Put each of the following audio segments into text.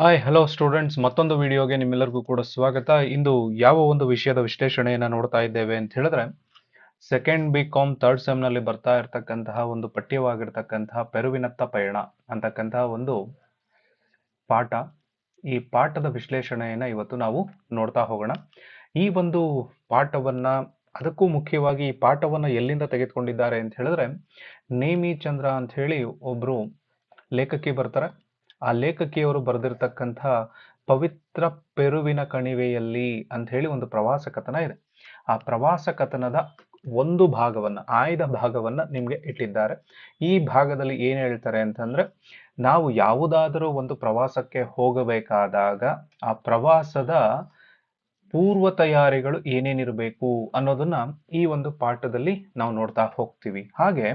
Hi hello students ಮತ್ತೊಂದು ವಿಡಿಯೋಗೆ ನಿಮ್ಮೆಲ್ಲರಿಗೂ ಕೂಡ ಸ್ವಾಗತ. ಇಂದು ಯಾವ ಒಂದು ವಿಷಯದ ವಿಶ್ಲೇಷಣೆಯನ್ನು ನೋಡ್ತಾ ಇದ್ದೇವೆ ಅಂತ ಹೇಳಿದ್ರೆ ಸೆಕೆಂಡ್ ಬಿ ಕಾಮ್ ಥರ್ಡ್ ಸೆಮ್ನಲ್ಲಿ ಬರ್ತಾ ಇರತಕ್ಕಂತಹ ಒಂದು ಪಠ್ಯವಾಗಿರ್ತಕ್ಕಂತಹ ಪೆರುವಿನತ್ತ ಪಯಣ ಅಂತಕ್ಕಂತಹ ಒಂದು ಪಾಠ. ಈ ಪಾಠದ ವಿಶ್ಲೇಷಣೆಯನ್ನು ಇವತ್ತು ನಾವು ನೋಡ್ತಾ ಹೋಗೋಣ. ಈ ಒಂದು ಪಾಠವನ್ನ, ಅದಕ್ಕೂ ಮುಖ್ಯವಾಗಿ ಈ ಪಾಠವನ್ನು ಎಲ್ಲಿಂದ ತೆಗೆದುಕೊಂಡಿದ್ದಾರೆ ಅಂತ ಹೇಳಿದ್ರೆ, ನೇಮಿ ಚಂದ್ರ ಅಂತ ಒಬ್ರು ಲೇಖಕಿ ಬರ್ತಾರೆ. ಆ ಲೇಖಕಿಯವರು ಬರೆದಿರ್ತಕ್ಕಂಥ ಪವಿತ್ರ ಪೆರುವಿನ ಕಣಿವೆಯಲ್ಲಿ ಅಂತ ಹೇಳಿ ಒಂದು ಪ್ರವಾಸ ಕಥನ ಇದೆ. ಆ ಪ್ರವಾಸ ಕಥನದ ಒಂದು ಭಾಗವನ್ನ, ಆಯ್ದ ಭಾಗವನ್ನ ನಿಮಗೆ ಇಟ್ಟಿದ್ದಾರೆ. ಈ ಭಾಗದಲ್ಲಿ ಏನು ಹೇಳ್ತಾರೆ ಅಂತಂದ್ರೆ, ನಾವು ಯಾವುದಾದರೂ ಒಂದು ಪ್ರವಾಸಕ್ಕೆ ಹೋಗಬೇಕಾದಾಗ ಆ ಪ್ರವಾಸದ ಪೂರ್ವ ತಯಾರಿಗಳು ಏನೇನಿರಬೇಕು ಅನ್ನೋದನ್ನ ಈ ಒಂದು ಪಾಠದಲ್ಲಿ ನಾವು ನೋಡ್ತಾ ಹೋಗ್ತೀವಿ. ಹಾಗೆ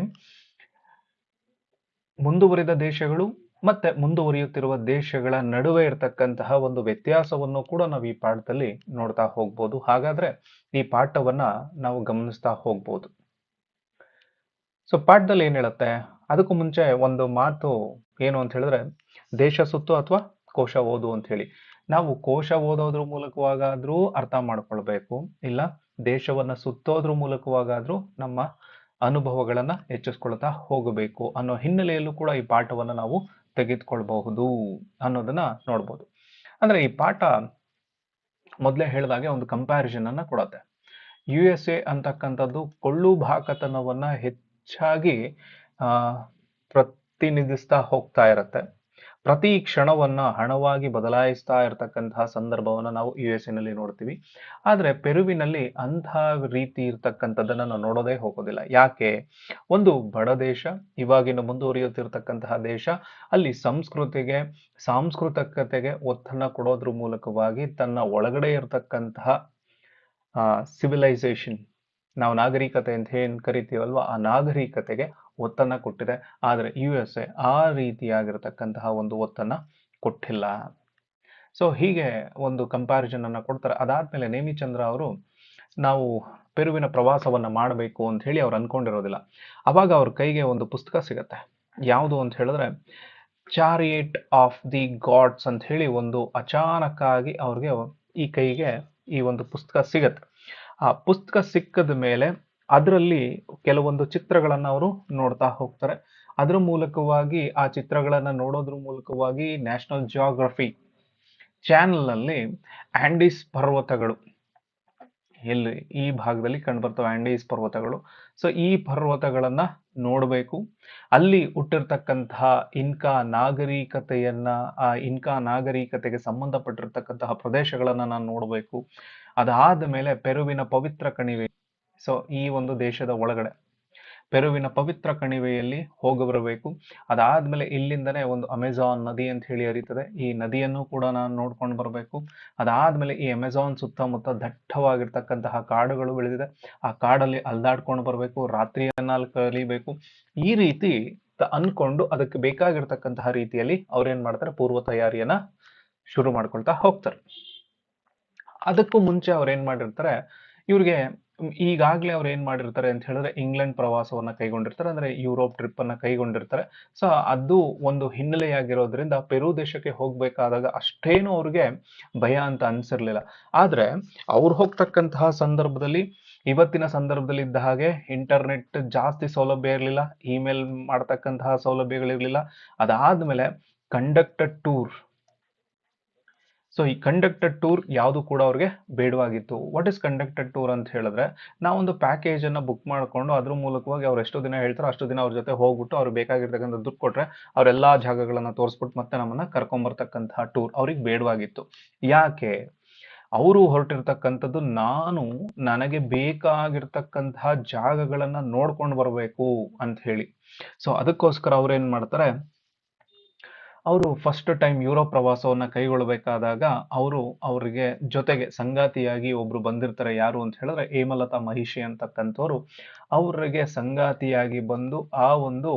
ಮುಂದುವರಿದ ದೇಶಗಳು ಮತ್ತೆ ಮುಂದುವರಿಯುತ್ತಿರುವ ದೇಶಗಳ ನಡುವೆ ಇರತಕ್ಕಂತಹ ಒಂದು ವ್ಯತ್ಯಾಸವನ್ನು ಕೂಡ ನಾವು ಈ ಪಾಠದಲ್ಲಿ ನೋಡ್ತಾ ಹೋಗ್ಬೋದು. ಹಾಗಾದ್ರೆ ಈ ಪಾಠವನ್ನ ನಾವು ಗಮನಿಸ್ತಾ ಹೋಗ್ಬೋದು. ಸೊ ಪಾಠದಲ್ಲಿ ಏನ್ ಹೇಳುತ್ತೆ? ಅದಕ್ಕೂ ಮುಂಚೆ ಒಂದು ಮಾತು ಏನು ಅಂತ ಹೇಳಿದ್ರೆ, ದೇಶ ಸುತ್ತು ಅಥವಾ ಕೋಶ ಓದು ಅಂತ ಹೇಳಿ. ನಾವು ಕೋಶ ಓದೋದ್ರ ಮೂಲಕವಾಗಾದ್ರೂ ಅರ್ಥ ಮಾಡ್ಕೊಳ್ಬೇಕು. ಇಲ್ಲ, ದೇಶವನ್ನ ಸುತ್ತೋದ್ರ ಮೂಲಕವಾಗಾದ್ರೂ ನಮ್ಮ ಅನುಭವಗಳನ್ನ ಹೆಚ್ಚಿಸ್ಕೊಳ್ತಾ ಹೋಗಬೇಕು ಅನ್ನೋ ಹಿನ್ನೆಲೆಯಲ್ಲೂ ಕೂಡ ಈ ಪಾಠವನ್ನ ನಾವು ತೆಗೆದುಕೊಳ್ಬಹುದು ಅನ್ನೋದನ್ನ ನೋಡ್ಬೋದು. ಅಂದ್ರೆ ಈ ಪಾಠ ಮೊದಲೇ ಹೇಳಿದಾಗೆ ಒಂದು ಕಂಪ್ಯಾರಿಸನ್ ಅನ್ನ ಕೊಡತ್ತೆ. ಯು ಎಸ್ ಎ ಅಂತಕ್ಕಂಥದ್ದು ಕೊಳ್ಳು ಭಾಕತನವನ್ನ ಹೆಚ್ಚಾಗಿ ಪ್ರತಿನಿಧಿಸ್ತಾ ಹೋಗ್ತಾ ಇರತ್ತೆ. ಪ್ರತಿ ಕ್ಷಣವನ್ನ ಹಣವಾಗಿ ಬದಲಾಯಿಸ್ತಾ ಇರತಕ್ಕಂತಹ ಸಂದರ್ಭವನ್ನ ನಾವು ಯು ಎಸ್ ಎನಲ್ಲಿ ನೋಡ್ತೀವಿ. ಆದ್ರೆ ಪೆರುವಿನಲ್ಲಿ ಅಂತಹ ರೀತಿ ಇರ್ತಕ್ಕಂಥದ್ದನ್ನ ನಾವು ನೋಡೋದೇ ಹೋಗೋದಿಲ್ಲ. ಯಾಕೆ? ಒಂದು ಬಡ ದೇಶ ಇವಾಗಿನ ಮುಂದುವರಿಯುತ್ತಿರ್ತಕ್ಕಂತಹ ದೇಶ, ಅಲ್ಲಿ ಸಂಸ್ಕೃತಿಗೆ, ಸಾಂಸ್ಕೃತಿಕತೆಗೆ ಒತ್ತನ್ನ ಕೊಡೋದ್ರ ಮೂಲಕವಾಗಿ ತನ್ನ ಒಳಗಡೆ ಇರತಕ್ಕಂತಹ ಸಿವಿಲೈಸೇಷನ್ ನಾವು ನಾಗರಿಕತೆ ಅಂತ ಏನ್ ಕರಿತೀವಲ್ವಾ? ಆ ನಾಗರಿಕತೆಗೆ ಒತ್ತನ್ನ ಕೊಟ್ಟಿದೆ. ಆದರೆ ಯು ಎಸ್ ಎ ಆ ರೀತಿಯಾಗಿರ್ತಕ್ಕಂತಹ ಒಂದು ಒತ್ತನ್ನು ಕೊಟ್ಟಿಲ್ಲ. ಸೊ ಹೀಗೆ ಒಂದು ಕಂಪ್ಯಾರಿಸನ್ ಅನ್ನು ಕೊಡ್ತಾರೆ. ಅದಾದ್ಮೇಲೆ ನೇಮಿಚಂದ್ರ ಅವರು ನಾವು ಪೆರುವಿನ ಪ್ರವಾಸವನ್ನು ಮಾಡಬೇಕು ಅಂತ ಹೇಳಿ ಅವ್ರು ಅಂದ್ಕೊಂಡಿರೋದಿಲ್ಲ ಅವಾಗ ಅವ್ರ ಕೈಗೆ ಒಂದು ಪುಸ್ತಕ ಸಿಗತ್ತೆ. ಯಾವುದು ಅಂತ ಹೇಳಿದ್ರೆ ಚಾರಿಯೇಟ್ ಆಫ್ ದಿ ಗಾಡ್ಸ್ ಅಂತ ಹೇಳಿ ಒಂದು ಅಚಾನಕ್ಕಾಗಿ ಅವ್ರಿಗೆ ಈ ಕೈಗೆ ಈ ಒಂದು ಪುಸ್ತಕ ಸಿಗತ್ತೆ. ಆ ಪುಸ್ತಕ ಸಿಕ್ಕದ ಮೇಲೆ ಅದರಲ್ಲಿ ಕೆಲವೊಂದು ಚಿತ್ರಗಳನ್ನು ಅವರು ನೋಡ್ತಾ ಹೋಗ್ತಾರೆ. ಅದ್ರ ಮೂಲಕವಾಗಿ ಆ ಚಿತ್ರಗಳನ್ನು ನೋಡೋದ್ರ ಮೂಲಕವಾಗಿ ನ್ಯಾಷನಲ್ ಜಿಯೋಗ್ರಫಿ ಚಾನೆಲ್ನಲ್ಲಿ ಆಂಡೀಸ್ ಪರ್ವತಗಳು. ಎಲ್ಲಿ ಈ ಭಾಗದಲ್ಲಿ ಕಂಡುಬರ್ತವೆ ಆಂಡೀಸ್ ಪರ್ವತಗಳು. ಸೊ, ಈ ಪರ್ವತಗಳನ್ನು ನೋಡಬೇಕು. ಅಲ್ಲಿ ಹುಟ್ಟಿರ್ತಕ್ಕಂತಹ ಇನ್ಕಾ ನಾಗರಿಕತೆಯನ್ನ, ಆ ಇನ್ಕಾ ನಾಗರಿಕತೆಗೆ ಸಂಬಂಧಪಟ್ಟಿರ್ತಕ್ಕಂತಹ ಪ್ರದೇಶಗಳನ್ನು ನಾನು ನೋಡಬೇಕು. ಅದಾದ ಮೇಲೆ ಪೆರುವಿನ ಪವಿತ್ರ ಕಣಿವೆ. ಸೊ ಈ ಒಂದು ದೇಶದ ಒಳಗಡೆ ಪೆರುವಿನ ಪವಿತ್ರ ಕಣಿವೆಯಲ್ಲಿ ಹೋಗಬರಬೇಕು ಅದಾದ್ಮೇಲೆ ಇಲ್ಲಿಂದನೇ ಒಂದು ಅಮೆಜಾನ್ ನದಿ ಅಂತ ಹೇಳಿ ಹರಿತದೆ ಈ ನದಿಯನ್ನು ಕೂಡ ನಾನು ನೋಡ್ಕೊಂಡು ಬರಬೇಕು. ಅದಾದ್ಮೇಲೆ ಈ ಅಮೆಜಾನ್ ಸುತ್ತಮುತ್ತ ದಟ್ಟವಾಗಿರ್ತಕ್ಕಂತಹ ಕಾಡುಗಳು ಬೆಳೆದಿದೆ. ಆ ಕಾಡಲ್ಲಿ ಅಲ್ದಾಡ್ಕೊಂಡು ಬರಬೇಕು. ರಾತ್ರಿಯನ್ನ ಅಲ್ಲಿ ಕಲಿಬೇಕು. ಈ ರೀತಿ ಅನ್ಕೊಂಡು ಅದಕ್ಕೆ ಬೇಕಾಗಿರ್ತಕ್ಕಂತಹ ರೀತಿಯಲ್ಲಿ ಅವ್ರೇನ್ ಮಾಡ್ತಾರೆ? ಪೂರ್ವ ತಯಾರಿಯನ್ನ ಶುರು ಮಾಡ್ಕೊಳ್ತಾ ಹೋಗ್ತಾರೆ. ಅದಕ್ಕೂ ಮುಂಚೆ ಅವ್ರು ಏನ್ ಮಾಡಿರ್ತಾರೆ? ಇವ್ರಿಗೆ ಈಗಾಗ್ಲೇ ಅವ್ರು ಏನು ಮಾಡಿರ್ತಾರೆ ಅಂತ ಹೇಳಿದ್ರೆ ಇಂಗ್ಲೆಂಡ್ ಪ್ರವಾಸವನ್ನ ಕೈಗೊಂಡಿರ್ತಾರೆ, ಅಂದ್ರೆ ಯುರೋಪ್ ಟ್ರಿಪ್ ಅನ್ನ ಕೈಗೊಂಡಿರ್ತಾರೆ. ಸೊ ಅದು ಒಂದು ಹಿನ್ನೆಲೆಯಾಗಿರೋದ್ರಿಂದ ಪೆರು ದೇಶಕ್ಕೆ ಹೋಗ್ಬೇಕಾದಾಗ ಅಷ್ಟೇನು ಅವ್ರಿಗೆ ಭಯ ಅಂತ ಅನ್ಸಿರ್ಲಿಲ್ಲ. ಆದ್ರೆ ಅವ್ರು ಹೋಗ್ತಕ್ಕಂತಹ ಸಂದರ್ಭದಲ್ಲಿ, ಇವತ್ತಿನ ಸಂದರ್ಭದಲ್ಲಿ ಇದ್ದ ಹಾಗೆ ಇಂಟರ್ನೆಟ್ ಜಾಸ್ತಿ ಸೌಲಭ್ಯ ಇರಲಿಲ್ಲ ಇಮೇಲ್ ಮಾಡ್ತಕ್ಕಂತಹ ಸೌಲಭ್ಯಗಳಿರಲಿಲ್ಲ. ಅದಾದ್ಮೇಲೆ ಕಂಡಕ್ಟೆಡ್ ಟೂರ್ ಸೊ ಈ ಕಂಡಕ್ಟೆಡ್ ಟೂರ್ ಯಾವುದು ಕೂಡ ಅವ್ರಿಗೆ ಬೇಡವಾಗಿತ್ತು. ವಾಟ್ ಇಸ್ ಕಂಡಕ್ಟೆಡ್ ಟೂರ್ ಅಂತ ಹೇಳಿದ್ರೆ ನಾವೊಂದು ಪ್ಯಾಕೇಜ್ ಅನ್ನ ಬುಕ್ ಮಾಡಿಕೊಂಡು ಅದ್ರ ಮೂಲಕವಾಗಿ ಅವ್ರು ಎಷ್ಟು ದಿನ ಹೇಳ್ತಾರೋ ಅಷ್ಟು ದಿನ ಅವ್ರ ಜೊತೆ ಹೋಗ್ಬಿಟ್ಟು ಅವ್ರು ಬೇಕಾಗಿರ್ತಕ್ಕಂಥ ದುಡ್ಡು ಕೊಟ್ಟರೆ ಅವರೆಲ್ಲ ಜಾಗಗಳನ್ನ ತೋರಿಸ್ಬಿಟ್ಟು ಮತ್ತೆ ನಮ್ಮನ್ನ ಕರ್ಕೊಂಬರ್ತಕ್ಕಂತಹ ಟೂರ್ ಅವ್ರಿಗೆ ಬೇಡವಾಗಿತ್ತು. ಯಾಕೆ? ಅವರು ಹೊರಟಿರ್ತಕ್ಕಂಥದ್ದು ನಾನು, ನನಗೆ ಬೇಕಾಗಿರ್ತಕ್ಕಂತಹ ಜಾಗಗಳನ್ನ ನೋಡ್ಕೊಂಡು ಬರಬೇಕು ಅಂತ ಹೇಳಿ. ಸೊ ಅದಕ್ಕೋಸ್ಕರ ಅವ್ರು ಏನ್ ಮಾಡ್ತಾರೆ ಅವರು ಫಸ್ಟ್ ಟೈಮ್ ಯುರೋಪ್ ಪ್ರವಾಸವನ್ನು ಕೈಗೊಳ್ಳಬೇಕಾದಾಗ ಅವರು ಅವರಿಗೆ ಜೊತೆಗೆ ಸಂಗಾತಿಯಾಗಿ ಒಬ್ರು ಬಂದಿರ್ತಾರೆ. ಯಾರು ಅಂತ ಹೇಳಿದ್ರೆ ಹೇಮಲತಾ ಮಹಿಷಿ ಅಂತಕ್ಕಂಥವ್ರು ಅವರಿಗೆ ಸಂಗಾತಿಯಾಗಿ ಬಂದು ಆ ಒಂದು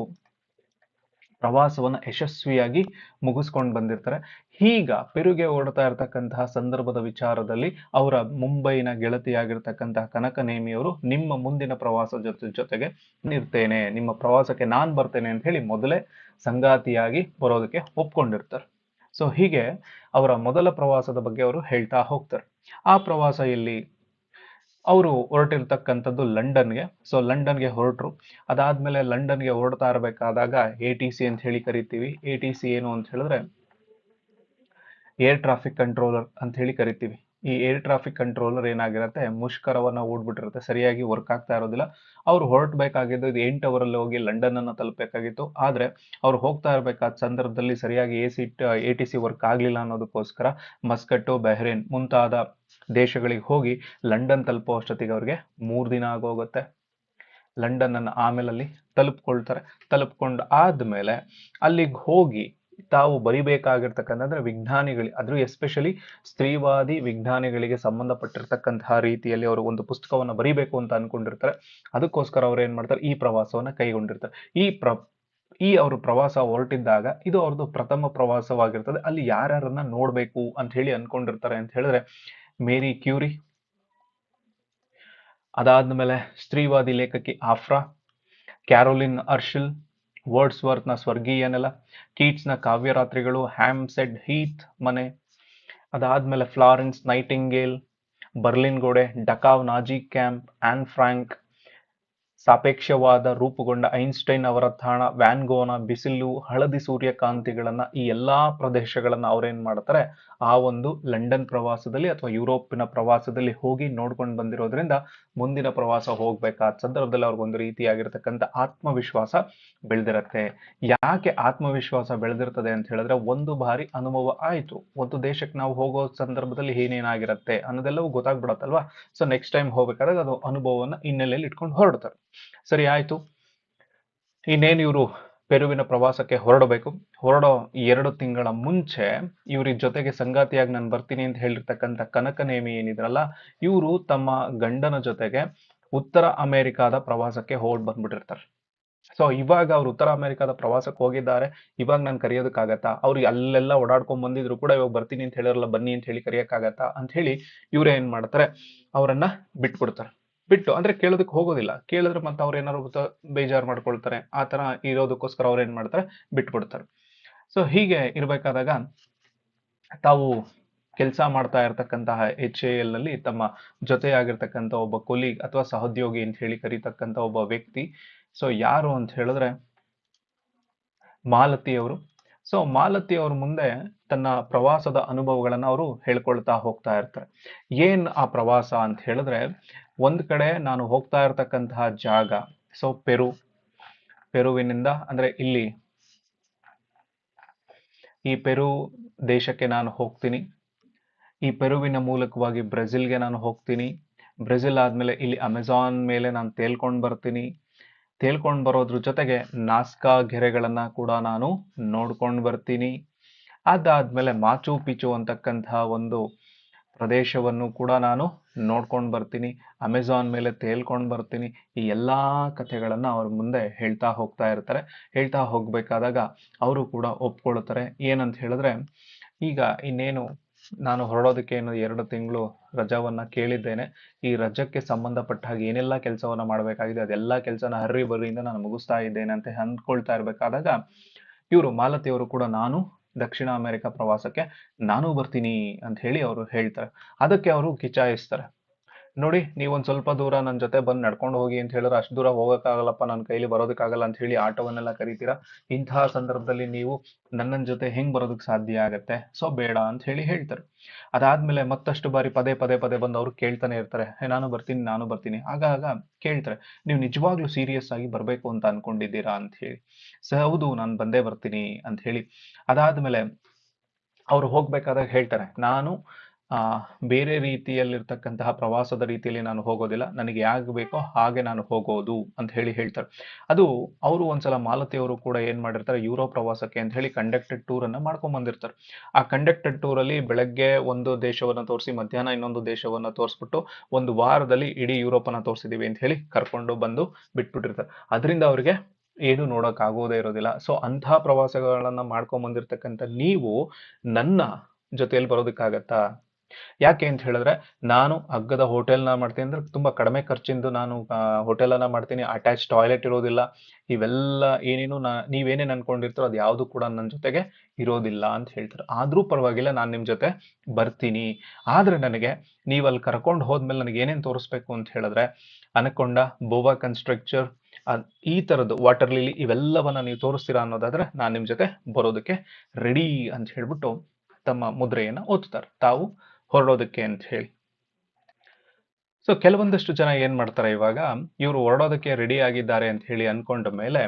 ಪ್ರವಾಸವನ್ನ ಯಶಸ್ವಿಯಾಗಿ ಮುಗಿಸ್ಕೊಂಡು ಬಂದಿರ್ತಾರೆ. ಈಗ ಪೆರುಗೆ ಓಡ್ತಾ ಇರತಕ್ಕಂತಹ ಸಂದರ್ಭದ ವಿಚಾರದಲ್ಲಿ ಅವರ ಮುಂಬೈನ ಗೆಳತಿಯಾಗಿರ್ತಕ್ಕಂತಹ ಕನಕ ನೇಮಿಯವರು ನಿಮ್ಮ ಮುಂದಿನ ಪ್ರವಾಸ ಜೊತೆ ಜೊತೆಗೆ ಇರ್ತೇನೆ, ನಿಮ್ಮ ಪ್ರವಾಸಕ್ಕೆ ನಾನು ಬರ್ತೇನೆ ಅಂತ ಹೇಳಿ ಮೊದಲೇ ಸಂಗಾತಿಯಾಗಿ ಬರೋದಕ್ಕೆ ಒಪ್ಕೊಂಡಿರ್ತಾರೆ. ಸೊ ಹೀಗೆ ಅವರ ಮೊದಲ ಪ್ರವಾಸದ ಬಗ್ಗೆ ಅವರು ಹೇಳ್ತಾ ಹೋಗ್ತಾರೆ. ಆ ಪ್ರವಾಸ ಇಲ್ಲಿ ಅವರು ಹೊರಟಿರ್ತಕ್ಕಂಥದ್ದು ಲಂಡನ್ಗೆ. ಸೊ ಲಂಡನ್ಗೆ ಹೊರಟರು. ಅದಾದ್ಮೇಲೆ ಲಂಡನ್ಗೆ ಹೊರಡ್ತಾ ಇರಬೇಕಾದಾಗ ಎ ಟಿ ಸಿ ಅಂತ ಹೇಳಿ ಕರಿತೀವಿ. ಎ ಟಿ ಸಿ ಏನು ಅಂತ ಹೇಳಿದ್ರೆ ಏರ್ ಟ್ರಾಫಿಕ್ ಕಂಟ್ರೋಲರ್ ಅಂತ ಹೇಳಿ ಕರಿತೀವಿ. ಈ ಏರ್ ಟ್ರಾಫಿಕ್ ಕಂಟ್ರೋಲರ್ ಏನಾಗಿರುತ್ತೆ, ಮುಷ್ಕರವನ್ನ ಓಡ್ಬಿಟ್ಟಿರುತ್ತೆ. ಸರಿಯಾಗಿ ವರ್ಕ್ ಆಗ್ತಾ ಇರೋದಿಲ್ಲ. ಅವ್ರು ಹೊರಟಬೇಕಾಗಿದ್ದು ಇದು ಎಂಟು ಅವರಲ್ಲಿ ಹೋಗಿ ಲಂಡನ್ ಅನ್ನ ತಲುಪಬೇಕಾಗಿತ್ತು. ಆದ್ರೆ ಅವ್ರು ಹೋಗ್ತಾ ಇರಬೇಕಾದ ಸಂದರ್ಭದಲ್ಲಿ ಸರಿಯಾಗಿ A C A T C work ಆಗ್ಲಿಲ್ಲ ಅನ್ನೋದಕ್ಕೋಸ್ಕರ ಮಸ್ಕಟ್ಟು, ಬೆಹ್ರೇನ್ ಮುಂತಾದ ದೇಶಗಳಿಗೆ ಹೋಗಿ ಲಂಡನ್ ತಲುಪೋ ಅಷ್ಟೊತ್ತಿಗೆ ಅವ್ರಿಗೆ ಮೂರು ದಿನ ಆಗೋಗುತ್ತೆ. ಲಂಡನ್ ಅನ್ನ ಆಮೇಲೆ ಅಲ್ಲಿ ತಲುಪ್ಕೊಳ್ತಾರೆ. ತಲುಪ್ಕೊಂಡು ಆದ್ಮೇಲೆ ಅಲ್ಲಿಗೆ ಹೋಗಿ ತಾವು ಬರಿಬೇಕಾಗಿರ್ತಕ್ಕಂಥಂದ್ರೆ ವಿಜ್ಞಾನಿಗಳಿಗೆ ವಿಜ್ಞಾನಿಗಳು ಅದ್ರ ಎಸ್ಪೆಷಲಿ ಸ್ತ್ರೀವಾದಿ ವಿಜ್ಞಾನಿಗಳಿಗೆ ಸಂಬಂಧಪಟ್ಟಿರ್ತಕ್ಕಂತಹ ರೀತಿಯಲ್ಲಿ ಅವರು ಒಂದು ಪುಸ್ತಕವನ್ನ ಬರಿಬೇಕು ಅಂತ ಅನ್ಕೊಂಡಿರ್ತಾರೆ. ಅದಕ್ಕೋಸ್ಕರ ಅವ್ರು ಏನ್ ಮಾಡ್ತಾರೆ? ಈ ಪ್ರವಾಸವನ್ನ ಕೈಗೊಂಡಿರ್ತಾರೆ. ಈ ಪ್ರ, ಈ ಅವರು ಪ್ರವಾಸ ಹೊರಟಿದ್ದಾಗ ಇದು ಅವ್ರದ್ದು ಪ್ರಥಮ ಪ್ರವಾಸವಾಗಿರ್ತದೆ. ಅಲ್ಲಿ ಯಾರ್ಯಾರನ್ನ ನೋಡ್ಬೇಕು ಅಂತ ಹೇಳಿ ಅನ್ಕೊಂಡಿರ್ತಾರೆ ಅಂತ ಹೇಳಿದ್ರೆ ಮೇರಿ ಕ್ಯೂರಿ. ಅದಾದ್ಮೇಲೆ ಸ್ತ್ರೀವಾದಿ ಲೇಖಕಿ ಆಫ್ರಾ, ಕ್ಯಾರೋಲಿನ್ ಅರ್ಶಿಲ್ ವರ್ಡ್ಸ್ವರ್ತ್ನ ಸ್ವರ್ಗೀಯ ನೆಲ ಕೀಟ್ಸ್ನ ಕಾವ್ಯರಾತ್ರಿಗಳು, ಹ್ಯಾಮ್ಸೆಡ್ ಹೀತ್ ಮನೆ, ಅದಾದಮೇಲೆ ಫ್ಲಾರೆನ್ಸ್ ನೈಟಿಂಗೇಲ್, ಬರ್ಲಿನ್ ಗೋಡೆ, Dachau Nazi camp, Anne Frank ಸಾಪೇಕ್ಷವಾದ ರೂಪುಗೊಂಡ ಐನ್ಸ್ಟೈನ್ ಅವರ ತಾಣ ವ್ಯಾನ್ಗೋನ ಬಿಸಿಲು, ಹಳದಿ ಸೂರ್ಯಕಾಂತಿಗಳನ್ನ ಈ ಎಲ್ಲಾ ಪ್ರದೇಶಗಳನ್ನ ಅವ್ರೇನ್ ಮಾಡ್ತಾರೆ? ಆ ಒಂದು ಲಂಡನ್ ಪ್ರವಾಸದಲ್ಲಿ ಅಥವಾ ಯುರೋಪಿನ ಪ್ರವಾಸದಲ್ಲಿ ಹೋಗಿ ನೋಡ್ಕೊಂಡು ಬಂದಿರೋದ್ರಿಂದ ಮುಂದಿನ ಪ್ರವಾಸ ಹೋಗ್ಬೇಕಾದ ಸಂದರ್ಭದಲ್ಲಿ ಅವ್ರಿಗೊಂದು ರೀತಿಯಾಗಿರ್ತಕ್ಕಂಥ ಆತ್ಮವಿಶ್ವಾಸ ಬೆಳೆದಿರತ್ತೆ. ಯಾಕೆ ಆತ್ಮವಿಶ್ವಾಸ ಬೆಳೆದಿರ್ತದೆ ಅಂತ ಹೇಳಿದ್ರೆ ಒಂದು ಬಾರಿ ಅನುಭವ ಆಯಿತು. ಒಂದು ದೇಶಕ್ಕೆ ನಾವು ಹೋಗೋ ಸಂದರ್ಭದಲ್ಲಿ ಏನೇನಾಗಿರುತ್ತೆ ಅನ್ನೋದೆಲ್ಲವೂ ಗೊತ್ತಾಗ್ಬಿಡತ್ತಲ್ವಾ? ಸೊ ನೆಕ್ಸ್ಟ್ ಟೈಮ್ ಹೋಗ್ಬೇಕಾದ್ರೆ ಅದು ಅನುಭವವನ್ನ ಹಿನ್ನೆಲೆಯಲ್ಲಿ ಇಟ್ಕೊಂಡು ಹೊರಡ್ತಾರೆ. ಸರಿ, ಆಯ್ತು. ಇನ್ನೇನು ಇವರು ಪೆರುವಿನ ಪ್ರವಾಸಕ್ಕೆ ಹೊರಡಬೇಕು? ಹೊರಡೋ ಎರಡು ತಿಂಗಳ ಮುಂಚೆ ಇವ್ರ ಜೊತೆಗೆ ಸಂಗಾತಿಯಾಗಿ ನಾನು ಬರ್ತೀನಿ ಅಂತ ಹೇಳಿರ್ತಕ್ಕಂಥ ಕನಕನೇಮಿ ಏನಿದ್ರಲ್ಲ, ಇವರು ತಮ್ಮ ಗಂಡನ ಜೊತೆಗೆ ಉತ್ತರ ಅಮೆರಿಕಾದ ಪ್ರವಾಸಕ್ಕೆ ಹೊರಡ್ ಬಂದ್ಬಿಟ್ಟಿರ್ತಾರೆ. ಸೊ, ಇವಾಗ ಅವ್ರು ಉತ್ತರ ಅಮೆರಿಕಾದ ಪ್ರವಾಸಕ್ಕೆ ಹೋಗಿದ್ದಾರೆ. ಇವಾಗ ನಾನು ಕರೆಯೋದಕ್ಕಾಗತ್ತಾ? ಅವ್ರಿಗೆ ಅಲ್ಲೆಲ್ಲ ಓಡಾಡ್ಕೊಂಡ್ ಬಂದಿದ್ರು ಕೂಡ ಇವಾಗ ಬರ್ತೀನಿ ಅಂತ ಹೇಳಿರಲ್ಲ, ಬನ್ನಿ ಅಂತ ಹೇಳಿ ಕರೆಯೋಕ್ಕಾಗತ್ತಾ? ಅಂತ ಹೇಳಿ ಇವ್ರು ಏನ್ ಮಾಡ್ತಾರೆ? ಅವರನ್ನ ಬಿಟ್ಬಿಡ್ತಾರೆ. ಬಿಟ್ಟು, ಅಂದ್ರೆ ಕೇಳೋದಕ್ಕೆ ಹೋಗೋದಿಲ್ಲ. ಕೇಳಿದ್ರೆ ಮತ್ತೆ ಅವ್ರು ಏನಾರು ಬೇಜಾರು ಮಾಡ್ಕೊಳ್ತಾರೆ. ಆ ತರ ಇರೋದಕ್ಕೋಸ್ಕರ ಅವ್ರು ಏನ್ ಮಾಡ್ತಾರೆ? ಬಿಟ್ಬಿಡ್ತಾರೆ. ಸೊ ಹೀಗೆ ಇರ್ಬೇಕಾದಾಗ ತಾವು ಕೆಲಸ ಮಾಡ್ತಾ ಇರತಕ್ಕಂತಹ ಎಚ್ ಎ ಎಲ್ನಲ್ಲಿ ತಮ್ಮ ಜೊತೆಯಾಗಿರ್ತಕ್ಕಂಥ ಒಬ್ಬ ಕೊಲೀಗ್ ಅಥವಾ ಸಹೋದ್ಯೋಗಿ ಅಂತ ಹೇಳಿ ಕರೀತಕ್ಕಂಥ ಒಬ್ಬ ವ್ಯಕ್ತಿ. ಸೊ ಯಾರು ಅಂತ ಹೇಳಿದ್ರೆ ಮಾಲತಿ ಅವರು. ಸೊ ಮಾಲತಿ ಅವ್ರ ಮುಂದೆ ತನ್ನ ಪ್ರವಾಸದ ಅನುಭವಗಳನ್ನ ಅವರು ಹೇಳ್ಕೊಳ್ತಾ ಹೋಗ್ತಾ ಇರ್ತಾರೆ. ಏನ್ ಆ ಪ್ರವಾಸ ಅಂತ ಹೇಳಿದ್ರೆ ಒಂದ್ ಕಡೆ ನಾನು ಹೋಗ್ತಾ ಇರತಕ್ಕಂತಹ ಜಾಗ ಸೊ ಪೆರು ಪೆರುವಿನಿಂದ ಅಂದ್ರೆ ಇಲ್ಲಿ ಈ ಪೆರು ದೇಶಕ್ಕೆ ನಾನು ಹೋಗ್ತೀನಿ. ಈ ಪೆರುವಿನ ಮೂಲಕವಾಗಿ ಬ್ರೆಜಿಲ್ಗೆ ನಾನು ಹೋಗ್ತೀನಿ. ಬ್ರೆಜಿಲ್ ಆದಮೇಲೆ ಇಲ್ಲಿ ಅಮೆಜಾನ್ ಮೇಲೆ ನಾನು ತೇಲ್ಕೊಂಡು ಬರ್ತೀನಿ. ತೇಲ್ಕೊಂಡು ಬರೋದ್ರ ಜೊತೆಗೆ ನಾಸ್ಕಾ ಗೆರೆಗಳನ್ನು ಕೂಡ ನಾನು ನೋಡ್ಕೊಂಡು ಬರ್ತೀನಿ. ಅದಾದ್ಮೇಲೆ ಮಾಚು ಪಿಚು ಅಂತಕ್ಕಂತಹ ಒಂದು ಪ್ರದೇಶವನ್ನು ಕೂಡ ನಾನು ನೋಡ್ಕೊಂಡು ಬರ್ತೀನಿ ಅಮೆಝಾನ್ ಮೇಲೆ ತೇಲ್ಕೊಂಡು ಬರ್ತೀನಿ, ಈ ಎಲ್ಲ ಕಥೆಗಳನ್ನು ಅವ್ರ ಮುಂದೆ ಹೇಳ್ತಾ ಹೋಗ್ತಾ ಇರ್ತಾರೆ. ಹೇಳ್ತಾ ಹೋಗ್ಬೇಕಾದಾಗ ಅವರು ಕೂಡ ಒಪ್ಕೊಳ್ತಾರೆ. ಏನಂತ ಹೇಳಿದ್ರೆ, ಈಗ ಇನ್ನೇನು ನಾನು ಹೊರಡೋದಕ್ಕೆ ಏನು ಎರಡು ತಿಂಗಳು ರಜಾವನ್ನು ಕೇಳಿದ್ದೇನೆ. ಈ ರಜಕ್ಕೆ ಸಂಬಂಧಪಟ್ಟ ಹಾಗೆ ಏನೆಲ್ಲ ಕೆಲಸವನ್ನ ಮಾಡಬೇಕಾಗಿದೆ, ಅದೆಲ್ಲ ಕೆಲಸನ ಹರಿ ಬರ್ರಿಯಿಂದ ನಾನು ಮುಗಿಸ್ತಾ ಇದ್ದೇನೆ ಅಂತ ಅಂದ್ಕೊಳ್ತಾ ಇರಬೇಕಾದಾಗ, ಇವರು ಮಾಲತಿಯವರು ಕೂಡ ನಾನು ದಕ್ಷಿಣ ಅಮೆರಿಕ ಪ್ರವಾಸಕ್ಕೆ ನಾನು ಬರ್ತೀನಿ ಅಂತ ಹೇಳಿ ಅವರು ಹೇಳ್ತಾರೆ. ಅದಕ್ಕೆ ಅವರು ಕಿಚಾಯಿಸ್ತಾರೆ ನೋಡಿ ನೀವೊಂದು ಸ್ವಲ್ಪ ದೂರ ನನ್ನ ಜೊತೆ ಬಂದು ನಡ್ಕೊಂಡು ಹೋಗಿ ಅಂತ ಹೇಳಿದ್ರೆ ಅಷ್ಟು ದೂರ ಹೋಗೋಕ್ಕಾಗಲ್ಲಪ್ಪ ನನ್ನ ಕೈಲಿ ಬರೋದಕ್ಕಾಗಲ್ಲ ಅಂತ ಹೇಳಿ ಆಟೋವನ್ನೆಲ್ಲ ಕರಿತೀರಾ? ಇಂತಹ ಸಂದರ್ಭದಲ್ಲಿ ನೀವು ನನ್ನ ಜೊತೆ ಹೆಂಗ್ ಬರೋದಕ್ಕೆ ಸಾಧ್ಯ ಆಗತ್ತೆ? ಸೊ ಬೇಡ ಅಂತ ಹೇಳಿ ಹೇಳ್ತಾರೆ. ಅದಾದ್ಮೇಲೆ ಮತ್ತಷ್ಟು ಬಾರಿ ಪದೇ ಪದೇ ಪದೇ ಬಂದು ಅವ್ರು ಕೇಳ್ತಾನೆ ಇರ್ತಾರೆ. "ಹೇ, ನಾನು ಬರ್ತೀನಿ ನಾನು ಬರ್ತೀನಿ. ಆಗಾಗ ಕೇಳ್ತಾರೆ ನೀವು ನಿಜವಾಗ್ಲೂ ಸೀರಿಯಸ್ ಆಗಿ ಬರ್ಬೇಕು ಅಂತ ಅನ್ಕೊಂಡಿದ್ದೀರಾ? ಅಂತ ಹೇಳಿ. ಸ ಹೌದು ನಾನು ಬಂದೇ ಬರ್ತೀನಿ. ಅಂತ ಹೇಳಿ. ಅದಾದ್ಮೇಲೆ ಅವ್ರು ಹೋಗ್ಬೇಕಾದಾಗ ಹೇಳ್ತಾರೆ ನಾನು ಬೇರೆ ರೀತಿಯಲ್ಲಿರ್ತಕ್ಕಂತಹ ಪ್ರವಾಸದ ರೀತಿಯಲ್ಲಿ ನಾನು ಹೋಗೋದಿಲ್ಲ. ನನಗೆ ಯಾಕೆ ಬೇಕೋ ಹಾಗೆ ನಾನು ಹೋಗೋದು ಅಂತ ಹೇಳಿ ಹೇಳ್ತಾರೆ. ಅದು ಅವರು ಒಂದ್ಸಲ ಮಾಲತಿ ಅವರು ಕೂಡ ಏನ್ ಮಾಡಿರ್ತಾರೆ ಯುರೋಪ್ ಪ್ರವಾಸಕ್ಕೆ ಅಂತ ಹೇಳಿ ಕಂಡಕ್ಟೆಡ್ ಟೂರ್ ಅನ್ನ ಮಾಡ್ಕೊಂಡ್ ಬಂದಿರ್ತಾರೆ. ಆ ಕಂಡಕ್ಟೆಡ್ ಟೂರ್ ಬೆಳಗ್ಗೆ ಒಂದು ದೇಶವನ್ನ ತೋರಿಸಿ, ಮಧ್ಯಾಹ್ನ ಇನ್ನೊಂದು ದೇಶವನ್ನ ತೋರಿಸ್ಬಿಟ್ಟು ಒಂದು ವಾರದಲ್ಲಿ ಇಡೀ ಯುರೋಪ್ ಅನ್ನ ತೋರಿಸಿದೀವಿ ಅಂತ ಹೇಳಿ ಕರ್ಕೊಂಡು ಬಂದು ಬಿಟ್ಬಿಟ್ಟಿರ್ತಾರೆ. ಅದರಿಂದ ಅವರಿಗೆ ಏನು ನೋಡಕ್ ಆಗೋದೇ ಇರೋದಿಲ್ಲ. ಸೊ ಅಂತಹ ಪ್ರವಾಸಗಳನ್ನ ಮಾಡ್ಕೊಂಡ್ ಬಂದಿರ್ತಕ್ಕಂಥ ನೀವು ನನ್ನ ಜೊತೆಯಲ್ಲಿ ಬರೋದಕ್ಕಾಗತ್ತಾ? ಯಾಕೆ ಅಂತ ಹೇಳಿದ್ರೆ, ನಾನು ಅಗ್ಗದ ಹೋಟೆಲ್ನ ಮಾಡ್ತೀನಿ ಅಂದ್ರೆ ತುಂಬಾ ಕಡಿಮೆ ಖರ್ಚಿಂದು ನಾನು ಹೋಟೆಲನ್ನ ಮಾಡ್ತೀನಿ. ಅಟ್ಯಾಚ್ ಟಾಯ್ಲೆಟ್ ಇರೋದಿಲ್ಲ. ಇವೆಲ್ಲ ಏನೇನು ನಾ, ನೀವೇನೇನು ಅನ್ಕೊಂಡಿರ್ತೀರೋ ಅದು ಯಾವುದು ಕೂಡ ನನ್ನ ಜೊತೆಗೆ ಇರೋದಿಲ್ಲ ಅಂತ ಹೇಳ್ತಾರೆ. ಆದ್ರೂ ಪರವಾಗಿಲ್ಲ, ನಾನು ನಿಮ್ಮ ಜೊತೆ ಬರ್ತೀನಿ. ಆದ್ರೆ ನನಗೆ ನೀವು ಅಲ್ಲಿ ಕರ್ಕೊಂಡು ಹೋದ್ಮೇಲೆ ನನಗೆ ಏನೇನು ತೋರಿಸ್ಬೇಕು ಅಂತ ಹೇಳಿದ್ರೆ, ಅನಕೊಂಡ, ಬೋವಾ ಕನ್ಸ್ಟ್ರಕ್ಚರ್ ಈ ತರದ್ದು ವಾಟರ್ ಲಿಲಿ ಇವೆಲ್ಲವನ್ನ ನೀವು ತೋರಿಸ್ತೀರಾ ಅನ್ನೋದಾದ್ರೆ ನಾನು ನಿಮ್ಮ ಜೊತೆ ಬರೋದಕ್ಕೆ ರೆಡಿ ಅಂತ ಹೇಳ್ಬಿಟ್ಟು ತಮ್ಮ ಮುದ್ರೆಯನ್ನ ಓದ್ತಾರೆ. ತಾವು ಹೊರಡೋದಕ್ಕೆ ಅಂತ ಹೇಳಿ. ಸೊ ಕೆಲವೊಂದಷ್ಟು ಜನ ಏನ್ ಮಾಡ್ತಾರೆ ಇವಾಗ, ಇವರು ಹೊರಡೋದಕ್ಕೆ ರೆಡಿ ಆಗಿದ್ದಾರೆ ಅಂತ ಹೇಳಿ ಅನ್ಕೊಂಡ ಮೇಲೆ,